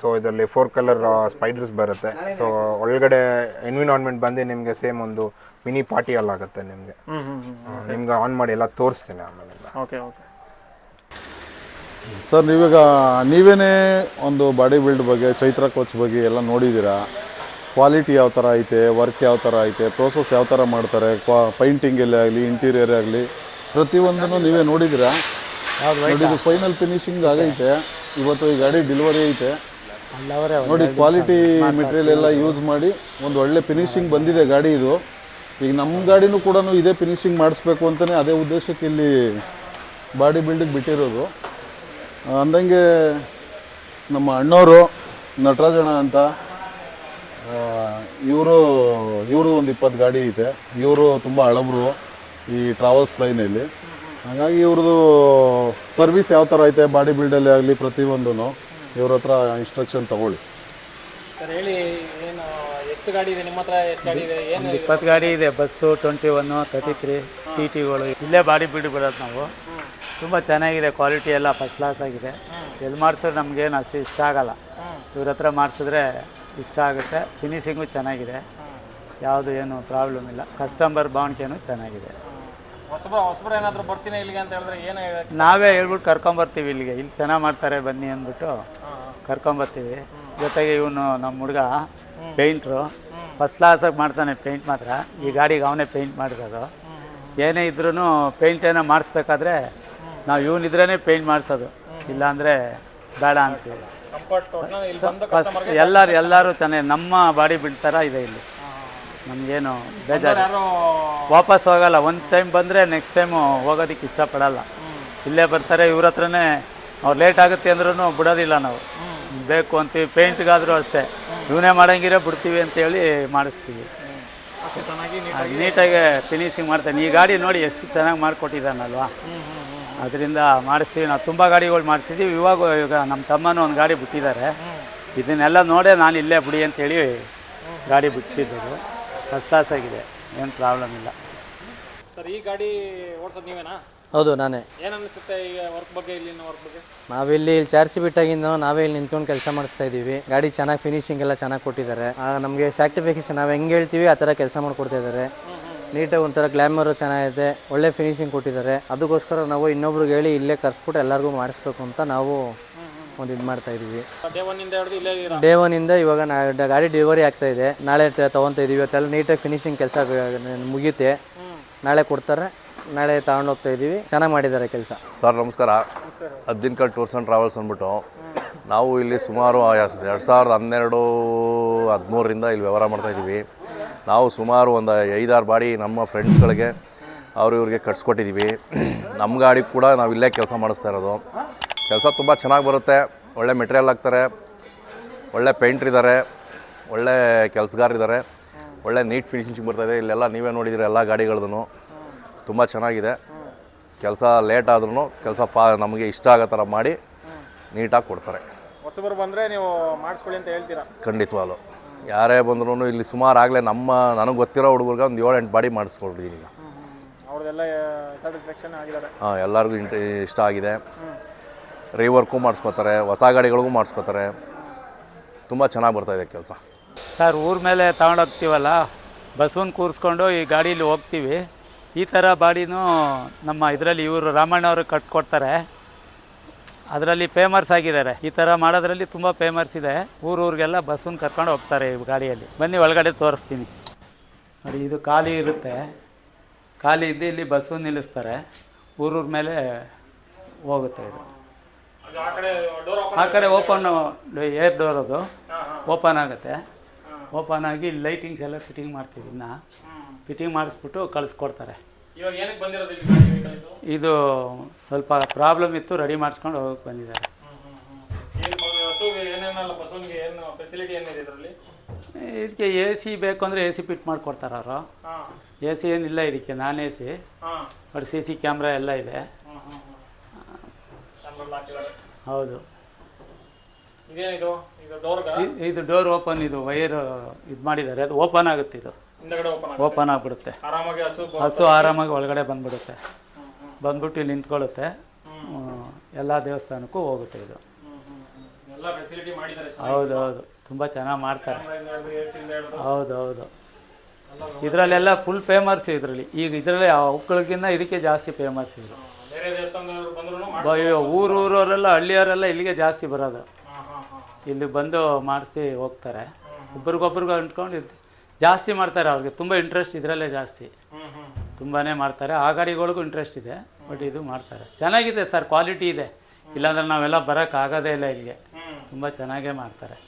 ಸೊ ಇದರಲ್ಲಿ ಫೋರ್ ಕಲರ್ ಸ್ಪೈಡರ್ಸ್ ಬರುತ್ತೆ. ಸೊ ಒಳಗಡೆ ಎನ್ವಿರಾನ್ಮೆಂಟ್ ಬಂದು ನಿಮಗೆ ಸೇಮ್ ಒಂದು ಮಿನಿ ಪಾರ್ಟಿ ಆಗುತ್ತೆ ನಿಮಗೆ. ನಿಮ್ಗೆ ಆನ್ ಮಾಡಿ ಎಲ್ಲ ತೋರಿಸ್ತೀನಿ ಆಮೇಲೆ ಸರ್ ನೀವೀಗ ನೀವೇನೇ ಒಂದು ಬಾಡಿ ಬಿಲ್ಡ್ ಬಗ್ಗೆ ಚೈತ್ರ ಕೋಚ್ ಬಗ್ಗೆ ಎಲ್ಲ ನೋಡಿದ್ದೀರಾ ಕ್ವಾಲಿಟಿ ಯಾವ ಥರ ಐತೆ ವರ್ಕ್ ಯಾವ ಥರ ಐತೆ ಪ್ರೋಸೆಸ್ ಯಾವ ಥರ ಮಾಡ್ತಾರೆ ಕ್ವಾ ಪೈಂಟಿಂಗಲ್ಲೇ ಆಗಲಿ ಇಂಟೀರಿಯರ್ ಆಗಲಿ ಪ್ರತಿಯೊಂದನ್ನು ನೀವೇ ನೋಡಿದ್ದೀರಾ ನೋಡಿ ಇದು ಫೈನಲ್ ಫಿನಿಶಿಂಗ್ ಆಗೈತೆ ಇವತ್ತು ಈ ಗಾಡಿ ಡೆಲಿವರಿ ಐತೆ. ನೋಡಿ ಕ್ವಾಲಿಟಿ ಮೆಟೀರಿಯಲ್ ಎಲ್ಲ ಯೂಸ್ ಮಾಡಿ ಒಂದು ಒಳ್ಳೆ ಫಿನಿಶಿಂಗ್ ಬಂದಿದೆ ಗಾಡಿ ಇದು. ಈಗ ನಮ್ಮ ಗಾಡಿನೂ ಕೂಡ ಇದೇ ಫಿನಿಶಿಂಗ್ ಮಾಡಿಸ್ಬೇಕು ಅಂತಲೇ ಅದೇ ಉದ್ದೇಶಕ್ಕೆ ಇಲ್ಲಿ ಬಾಡಿ ಬಿಲ್ಡಿಂಗ್ ಬಿಟ್ಟಿರೋದು. ಅಂದಂಗೆ ನಮ್ಮ ಅಣ್ಣವರು ನಟರಾಜಣ್ಣ ಅಂತ ಇವರು ಇವರು ಒಂದು ಇಪ್ಪತ್ತು ಗಾಡಿ ಐತೆ. ಇವರು ತುಂಬ ಹಳಬ್ರು ಈ ಟ್ರಾವೆಲ್ಸ್ ಲೈನಲ್ಲಿ ಹಾಗಾಗಿ ಇವ್ರದ್ದು ಸರ್ವಿಸ್ ಯಾವ ಥರ ಐತೆ ಬಾಡಿ ಬಿಲ್ಡಲ್ಲಿ ಆಗಲಿ ಪ್ರತಿಯೊಂದೂ ಇವ್ರ ಹತ್ರ ಇನ್ಸ್ಟ್ರಕ್ಷನ್ ತಗೊಳ್ಳಿ. ಸರ್ ಹೇಳಿ ಏನು ಎಷ್ಟು ಗಾಡಿ ಇದೆ ನಿಮ್ಮ ಹತ್ರ ಎಷ್ಟು ಗಾಡಿ ಇದೆ ಏನು ಇಪ್ಪತ್ತು ಗಾಡಿ ಇದೆ bus twenty one thirty three T ಟಿಗಳು ಇಲ್ಲೇ ಬಾಡಿ ಬಿಲ್ಡ್ ಬರೋದು ನಾವು. ತುಂಬ ಚೆನ್ನಾಗಿದೆ ಕ್ವಾಲಿಟಿ ಎಲ್ಲ ಫಸ್ಟ್ ಕ್ಲಾಸ್ ಆಗಿದೆ. ಎಲ್ಲಿ ಮಾಡಿಸಿದ್ರೆ ನಮಗೇನು ಅಷ್ಟು ಇಷ್ಟ ಆಗಲ್ಲ. ಇವ್ರ ಹತ್ರ ಮಾಡಿಸಿದ್ರೆ ಇಷ್ಟ ಆಗುತ್ತೆ. ಫಿನಿಷಿಂಗು ಚೆನ್ನಾಗಿದೆ. ಯಾವುದು ಏನು ಪ್ರಾಬ್ಲಮ್ ಇಲ್ಲ. ಕಸ್ಟಮರ್ ಬಾಂಡ್ಕೇನು ಚೆನ್ನಾಗಿದೆ. ಹೊಸಬ್ರು ಹೊಸಬ್ರು ಏನಾದ್ರು ಬರ್ತೀನಿ ಇಲ್ಲಿಗೆ ಅಂತ ಹೇಳಿದ್ರೆ ಏನು ಹೇಳಕ್ಕೆ ನಾವೇ ಹೇಳ್ಬಿಟ್ಟು ಕರ್ಕೊಂಬರ್ತೀವಿ ಇಲ್ಲಿಗೆ. ಇಲ್ಲಿ ಚೆನ್ನಾಗಿ ಮಾಡ್ತಾರೆ ಬನ್ನಿ ಅಂದ್ಬಿಟ್ಟು ಕರ್ಕೊಂಬರ್ತೀವಿ. ಜೊತೆಗೆ ಇವನು ನಮ್ಮ ಹುಡುಗ ಪೇಂಟ್ರು ಫಸ್ಟ್ ಕ್ಲಾಸಾಗಿ ಮಾಡ್ತಾನೆ ಪೇಂಟ್ ಮಾತ್ರ. ಈ ಗಾಡಿಗೆ ಅವನೇ ಪೇಂಟ್ ಮಾಡಿರೋದು. ಏನೇ ಇದ್ರೂ ಪೇಂಟ್ ಏನೋ ಮಾಡಿಸ್ಬೇಕಾದ್ರೆ ನಾವು ಇವನಿದ್ರೇ ಪೇಂಟ್ ಮಾಡಿಸೋದು. ಇಲ್ಲಾಂದರೆ ಬೇಡ ಅಂತೀವಿ. ಫಸ್ಟ್ ಎಲ್ಲರೂ ಎಲ್ಲರೂ ಚೆನ್ನಾಗಿ ನಮ್ಮ ಬಾಡಿ ಬಿಡ್ತಾರ ಇದೆ ಇಲ್ಲಿ. ನಮಗೇನು ಬೇಜಾರು. ವಾಪಸ್ ಹೋಗಲ್ಲ. ಒಂದು ಟೈಮ್ ಬಂದರೆ ನೆಕ್ಸ್ಟ್ ಟೈಮು ಹೋಗೋದಕ್ಕೆ ಇಷ್ಟಪಡಲ್ಲ. ಇಲ್ಲೇ ಬರ್ತಾರೆ ಇವ್ರ ಹತ್ರನೇ ಅವ್ರು ಲೇಟ್ ಆಗುತ್ತೆ ಅಂದ್ರೂ ಬಿಡೋದಿಲ್ಲ ನಾವು. ಬೇಕು ಅಂತೀವಿ ಪೇಂಟ್ಗಾದರೂ ಅಷ್ಟೇ. ಇವನೇ ಮಾಡಂಗಿರೋ ಬಿಡ್ತೀವಿ ಅಂತೇಳಿ ಮಾಡಿಸ್ತೀವಿ. ನೀಟಾಗಿ ಫಿನಿಶಿಂಗ್ ಮಾಡ್ತಾನೆ. ಈ ಗಾಡಿ ನೋಡಿ ಎಷ್ಟು ಚೆನ್ನಾಗಿ ಮಾಡಿಕೊಟ್ಟಿದ್ದಾನಲ್ವಾ. ಅದರಿಂದ ಮಾಡಿಸ್ತೀವಿ ನಾವು ತುಂಬ ಗಾಡಿಗಳು ಮಾಡ್ತಿದ್ದೀವಿ ಇವಾಗ ಇವಾಗ ನಮ್ಮ ತಮ್ಮನೂ ಒಂದು ಗಾಡಿ ಬಿಟ್ಟಿದ್ದಾರೆ ಇದನ್ನೆಲ್ಲ ನೋಡೇ ನಾನು ಇಲ್ಲೇ ಬಿಡಿ ಅಂತೇಳಿ ಗಾಡಿ ಬಿಡಿಸಿದ್ದು ಹಸಾಸಾಗಿದೆ ಏನು ಪ್ರಾಬ್ಲಮ್ ಇಲ್ಲ. ಸರ್ ಈ ಗಾಡಿ ಓಡಿಸೋದು ನೀವೇನಾ? ಹೌದು ನಾನೇ. ಏನು ಅನಿಸುತ್ತೆ ಈಗ ವರ್ಕ್ ಬಗ್ಗೆ ಇಲ್ಲಿನ ವರ್ಕ್ ಬಗ್ಗೆ? ನಾವಿಲ್ಲಿ ಚಾರ್ಸಿ ಬಿಟ್ಟಾಗಿಂದ ನಾವೇ ಇಲ್ಲಿ ನಿಂತ್ಕೊಂಡು ಕೆಲಸ ಮಾಡಿಸ್ತಾ ಇದ್ದೀವಿ. ಗಾಡಿ ಚೆನ್ನಾಗಿ ಫಿನಿಶಿಂಗ್ ಎಲ್ಲ ಚೆನ್ನಾಗಿ ಕೊಟ್ಟಿದ್ದಾರೆ. ನಮಗೆ ಸ್ಯಾಕ್ಟಿಫಿಕೇಶನ್ ನಾವು ಹೆಂಗೆ ಹೇಳ್ತೀವಿ ಆ ಥರ ಕೆಲಸ ಮಾಡಿಕೊಡ್ತಾ ಇದ್ದಾರೆ. ನೀಟಾಗಿ ಒಂಥರ ಗ್ಲಾಮರು ಚೆನ್ನಾಗಿದೆ ಒಳ್ಳೆ ಫಿನಿಶಿಂಗ್ ಕೊಟ್ಟಿದ್ದಾರೆ. ಅದಕ್ಕೋಸ್ಕರ ನಾವು ಇನ್ನೊಬ್ರಿಗೆ ಹೇಳಿ ಇಲ್ಲೇ ಕರ್ಸ್ಬಿಟ್ಟು ಎಲ್ಲರಿಗೂ ಮಾಡಿಸ್ಬೇಕು ಅಂತ ನಾವು ಒಂದು ಇದು ಮಾಡ್ತಾ ಇದ್ದೀವಿ. ಡೇ ಒನ್ನಿಂದ ಹಿಡಿದು ಇಲ್ಲೇ ಇದ್ದೀರಾ? ಡೇ ಒನ್ನಿಂದ ಇವಾಗ ನಾ ಡ- ಗಾಡಿ ಡೆಲಿವರಿ ಆಗ್ತಾ ಇದೆ. ನಾಳೆ ತ- ತಗೊಂತ ಇದೀವಿ. ಇವತ್ತೆಲ್ಲ ನೀಟಾಗಿ ಫಿನಿಶಿಂಗ್ ಕೆಲಸ ಮುಗಿಯುತ್ತೆ. ನಾಳೆ ಕೊಡ್ತಾರೆ. ನಾಳೆ ತಗೊಂಡು ಹೋಗ್ತಾ ಇದ್ದೀವಿ ಚೆನ್ನಾಗಿ ಮಾಡಿದ್ದಾರೆ ಕೆಲಸ. ಸರ್ ನಮಸ್ಕಾರ. ಹದ್ದಿನಕಲ್ ಟೂರ್ಸ್ ಆ್ಯಂಡ್ ಟ್ರಾವೆಲ್ಸ್ ಅಂದ್ಬಿಟ್ಟು ನಾವು ಇಲ್ಲಿ ಸುಮಾರು ಎರಡು ಸಾವಿರದ ಹನ್ನೆರಡು ಹದಿಮೂರರಿಂದ ಇಲ್ಲಿ ವ್ಯವಹಾರ ಮಾಡ್ತಾಯಿದ್ದೀವಿ ನಾವು ಸುಮಾರು ಒಂದು ಐದಾರು ಬಾಡಿ ನಮ್ಮ ಫ್ರೆಂಡ್ಸ್ಗಳಿಗೆ ಅವರು ಇವ್ರಿಗೆ ಕಟ್ಸ್ಕೊಟ್ಟಿದ್ದೀವಿ ನಮ್ಮ ಗಾಡಿ ಕೂಡ ನಾವು ಇಲ್ಲೇ ಕೆಲಸ ಮಾಡಿಸ್ತಾ ಇರೋದು. ಕೆಲಸ ತುಂಬ ಚೆನ್ನಾಗಿ ಬರುತ್ತೆ. ಒಳ್ಳೆ ಮೆಟೀರಿಯಲ್ ಹಾಕ್ತಾರೆ. ಒಳ್ಳೆ ಪೇಂಟ್ರ್ ಇದ್ದಾರೆ. ಒಳ್ಳೆ ಕೆಲಸಗಾರಿದ್ದಾರೆ ಒಳ್ಳೆ ನೀಟ್ ಫಿನಿಶಿಂಗ್ ಬರ್ತಾಯಿದೆ ಇಲ್ಲೆಲ್ಲ ನೀವೇ ನೋಡಿದಿರಿ ಎಲ್ಲ ಗಾಡಿಗಳದ್ದು ತುಂಬ ಚೆನ್ನಾಗಿದೆ. ಕೆಲಸ ಲೇಟ್ ಆದ್ರೂ ಕೆಲಸ ಫಾ ನಮಗೆ ಇಷ್ಟ ಆಗೋ ಥರ ಮಾಡಿ ನೀಟಾಗಿ ಕೊಡ್ತಾರೆ. ಹೊಸಬರು ಬಂದರೆ ನೀವು ಮಾಡಿಸ್ಕೊಳ್ಳಿ ಅಂತ ಹೇಳ್ತೀರಾ? ಖಂಡಿತವಾಗ್ಲು. ಯಾರೇ ಬಂದ್ರೂ ಇಲ್ಲಿ ಸುಮಾರು ಆಗಲೇ ನಮ್ಮ ನನಗೆ ಗೊತ್ತಿರೋ ಹುಡುಗರಿಗೆ ಒಂದು ಏಳು ಎಂಟು ಬಾಡಿ ಮಾಡಿಸ್ಕೊಂಡಿದ್ದೀನಿ ಈಗ. ಅವ್ರದ್ದೆಲ್ಲ ಸ್ಯಾಟಿಸ್ಫ್ಯಾಕ್ಷನ್ ಆಗಿದ್ದಾರೆ ಹಾಂ ಎಲ್ಲರಿಗೂ ಇಂಟ ಇಷ್ಟ ಆಗಿದೆ. ರೀವರ್ಕು ಮಾಡಿಸ್ಕೊತಾರೆ ಹೊಸ ಗಾಡಿಗಳಿಗೂ ಮಾಡಿಸ್ಕೊತಾರೆ. ತುಂಬ ಚೆನ್ನಾಗಿ ಬರ್ತಾಯಿದೆ ಕೆಲಸ. ಸರ್ ಊರ ಮೇಲೆ ತಗೊಂಡೋಗ್ತೀವಲ್ಲ ಬಸ್ವನ್ನ ಕೂರಿಸ್ಕೊಂಡು ಈ ಗಾಡೀಲಿ ಹೋಗ್ತೀವಿ. ಈ ಥರ ಬಾಡಿನೂ ನಮ್ಮ ಇದರಲ್ಲಿ ಇವರು ರಾಮಣ್ಣವರು ಕಟ್ಕೊಡ್ತಾರೆ. ಅದರಲ್ಲಿ ಫೇಮರ್ಸ್ ಆಗಿದ್ದಾರೆ. ಈ ಥರ ಮಾಡೋದ್ರಲ್ಲಿ ತುಂಬ ಫೇಮಸ್ ಇದೆ. ಊರೂರಿಗೆಲ್ಲ ಬಸ್ಸನ್ನು ಕರ್ಕೊಂಡು ಹೋಗ್ತಾರೆ ಈ ಗಾಡಿಯಲ್ಲಿ. ಬನ್ನಿ ಒಳಗಡೆ ತೋರಿಸ್ತೀನಿ. ನೋಡಿ ಇದು ಖಾಲಿ ಇರುತ್ತೆ. ಖಾಲಿ ಇದ್ದು ಇಲ್ಲಿ ಬಸ್ಸು ನಿಲ್ಲಿಸ್ತಾರೆ. ಊರೂರ ಮೇಲೆ ಹೋಗುತ್ತೆ ಇದು. ಆ ಕಡೆ ಡೋರ್ ಆ ಕಡೆ ಓಪನ್ ಏರ್ ಡೋರ್ ಅದು. ಓಪನ್ ಆಗುತ್ತೆ. ಓಪನ್ ಆಗಿ ಲೈಟಿಂಗ್ಸ್ ಎಲ್ಲ ಫಿಟ್ಟಿಂಗ್ ಮಾಡ್ತೀವಿ ಇನ್ನು. ಫಿಟ್ಟಿಂಗ್ ಮಾಡಿಸ್ಬಿಟ್ಟು ಕಳಿಸ್ಕೊಡ್ತಾರೆ. ಇವಾಗ ಏನಕ್ಕೆ ಬಂದಿರೋದು ಇಲ್ಲಿ ಗಾಡಿ vehicle ಇದು? ಇದು ಸ್ವಲ್ಪ ಪ್ರಾಬ್ಲಮ್ ಇತ್ತು ರೆಡಿ ಮಾಡಿಸ್ಕೊಂಡು ಹೋಗಕ್ಕೆ ಬಂದಿದ್ದಾರೆ. ಏನು ಹಸುಗೆ ಏನೇನಲ್ಲ ಬಸವನ್ಗೆ ಏನು ಫೆಸಿಲಿಟಿ ಏನಿದೆ ಇದರಲ್ಲಿ? ಇದಕ್ಕೆ ಎ ಸಿ ಬೇಕು ಅಂದರೆ ಎ ಸಿ ಫಿಟ್ ಮಾಡಿಕೊಡ್ತಾರೆ ಅವರು. ಹಾಂ. ಎ ಸಿ ಏನಿಲ್ಲ ಇದಕ್ಕೆ ನಾನ್ ಎ ಸಿ ಹಾಂ. ಬಟ್ ಸಿ ಸಿ ಕ್ಯಾಮ್ರಾ ಎಲ್ಲ ಇದೆ. ಹಾಕಿದ್ದಾರೆ ಹೌದು. ಇದೇನಿದು? ಇದು ಡೋರ್ಗ ಇ- ಇದು ಡೋರ್ ಓಪನ್ ಇದು ವೈರ್ ಇದು ಮಾಡಿದ್ದಾರೆ. ಅದು ಓಪನ್ ಆಗುತ್ತೆ ಇದು. ಓಪನ್ ಆಗಿಬಿಡುತ್ತೆ. ಹಸು ಆರಾಮಾಗಿ ಒಳಗಡೆ ಬಂದ್ಬಿಡುತ್ತೆ. ಬಂದ್ಬಿಟ್ಟು ಇಲ್ಲಿ ನಿಂತ್ಕೊಳ್ಳುತ್ತೆ. ಎಲ್ಲ ದೇವಸ್ಥಾನಕ್ಕೂ ಹೋಗುತ್ತೆ ಇದು. ಹೌದೌದು ಹೌದು ಹೌದು. ತುಂಬ ಚೆನ್ನಾಗಿ ಮಾಡ್ತಾರೆ. ಎ ಸಿ ಇಂದ ಹಿಡಿದು. ಹೌದು ಹೌದು. ಇದರಲ್ಲೆಲ್ಲ ಫುಲ್ ಫೇಮಸ್ ಇದರಲ್ಲಿ. ಈಗ ಇದರಲ್ಲಿ ಅವುಗಳಿಗಿಂತ ಇದಕ್ಕೆ ಜಾಸ್ತಿ ಫೇಮಸ್ ಇದು. ಬೇರೆ ದೇವಸ್ಥಾನದವ್ರು ಬಂದ್ರು ಬ- ಊರು ಊರವರೆಲ್ಲ ಹಳ್ಳಿಯವರೆಲ್ಲ ಇಲ್ಲಿಗೆ ಜಾಸ್ತಿ ಬರೋದು. ಇಲ್ಲಿ ಬಂದು ಮಾಡಿಸಿ ಹೋಗ್ತಾರೆ. ಒಬ್ರಿಗೊಬ್ರಿಗೆ ಅಂಟ್ಕೊಂಡು ಜಾಸ್ತಿ ಮಾಡ್ತಾರೆ ಅವ್ರಿಗೆ. ತುಂಬ ಇಂಟ್ರೆಸ್ಟ್ ಇದರಲ್ಲೇ ಜಾಸ್ತಿ. ತುಂಬಾ ಮಾಡ್ತಾರೆ. ಆ ಗಾಡಿಗಳಿಗೂ ಇಂಟ್ರೆಸ್ಟ್ ಇದೆ ಬಟ್ ಇದು ಮಾಡ್ತಾರೆ. ಚೆನ್ನಾಗಿದೆ ಸರ್ ಕ್ವಾಲಿಟಿ ಇದೆ. ಇಲ್ಲಾಂದ್ರೆ ನಾವೆಲ್ಲ ಬರೋಕ್ಕಾಗೋದೇ ಇಲ್ಲ ಇಲ್ಲಿಗೆ. ತುಂಬ ಚೆನ್ನಾಗೇ ಮಾಡ್ತಾರೆ.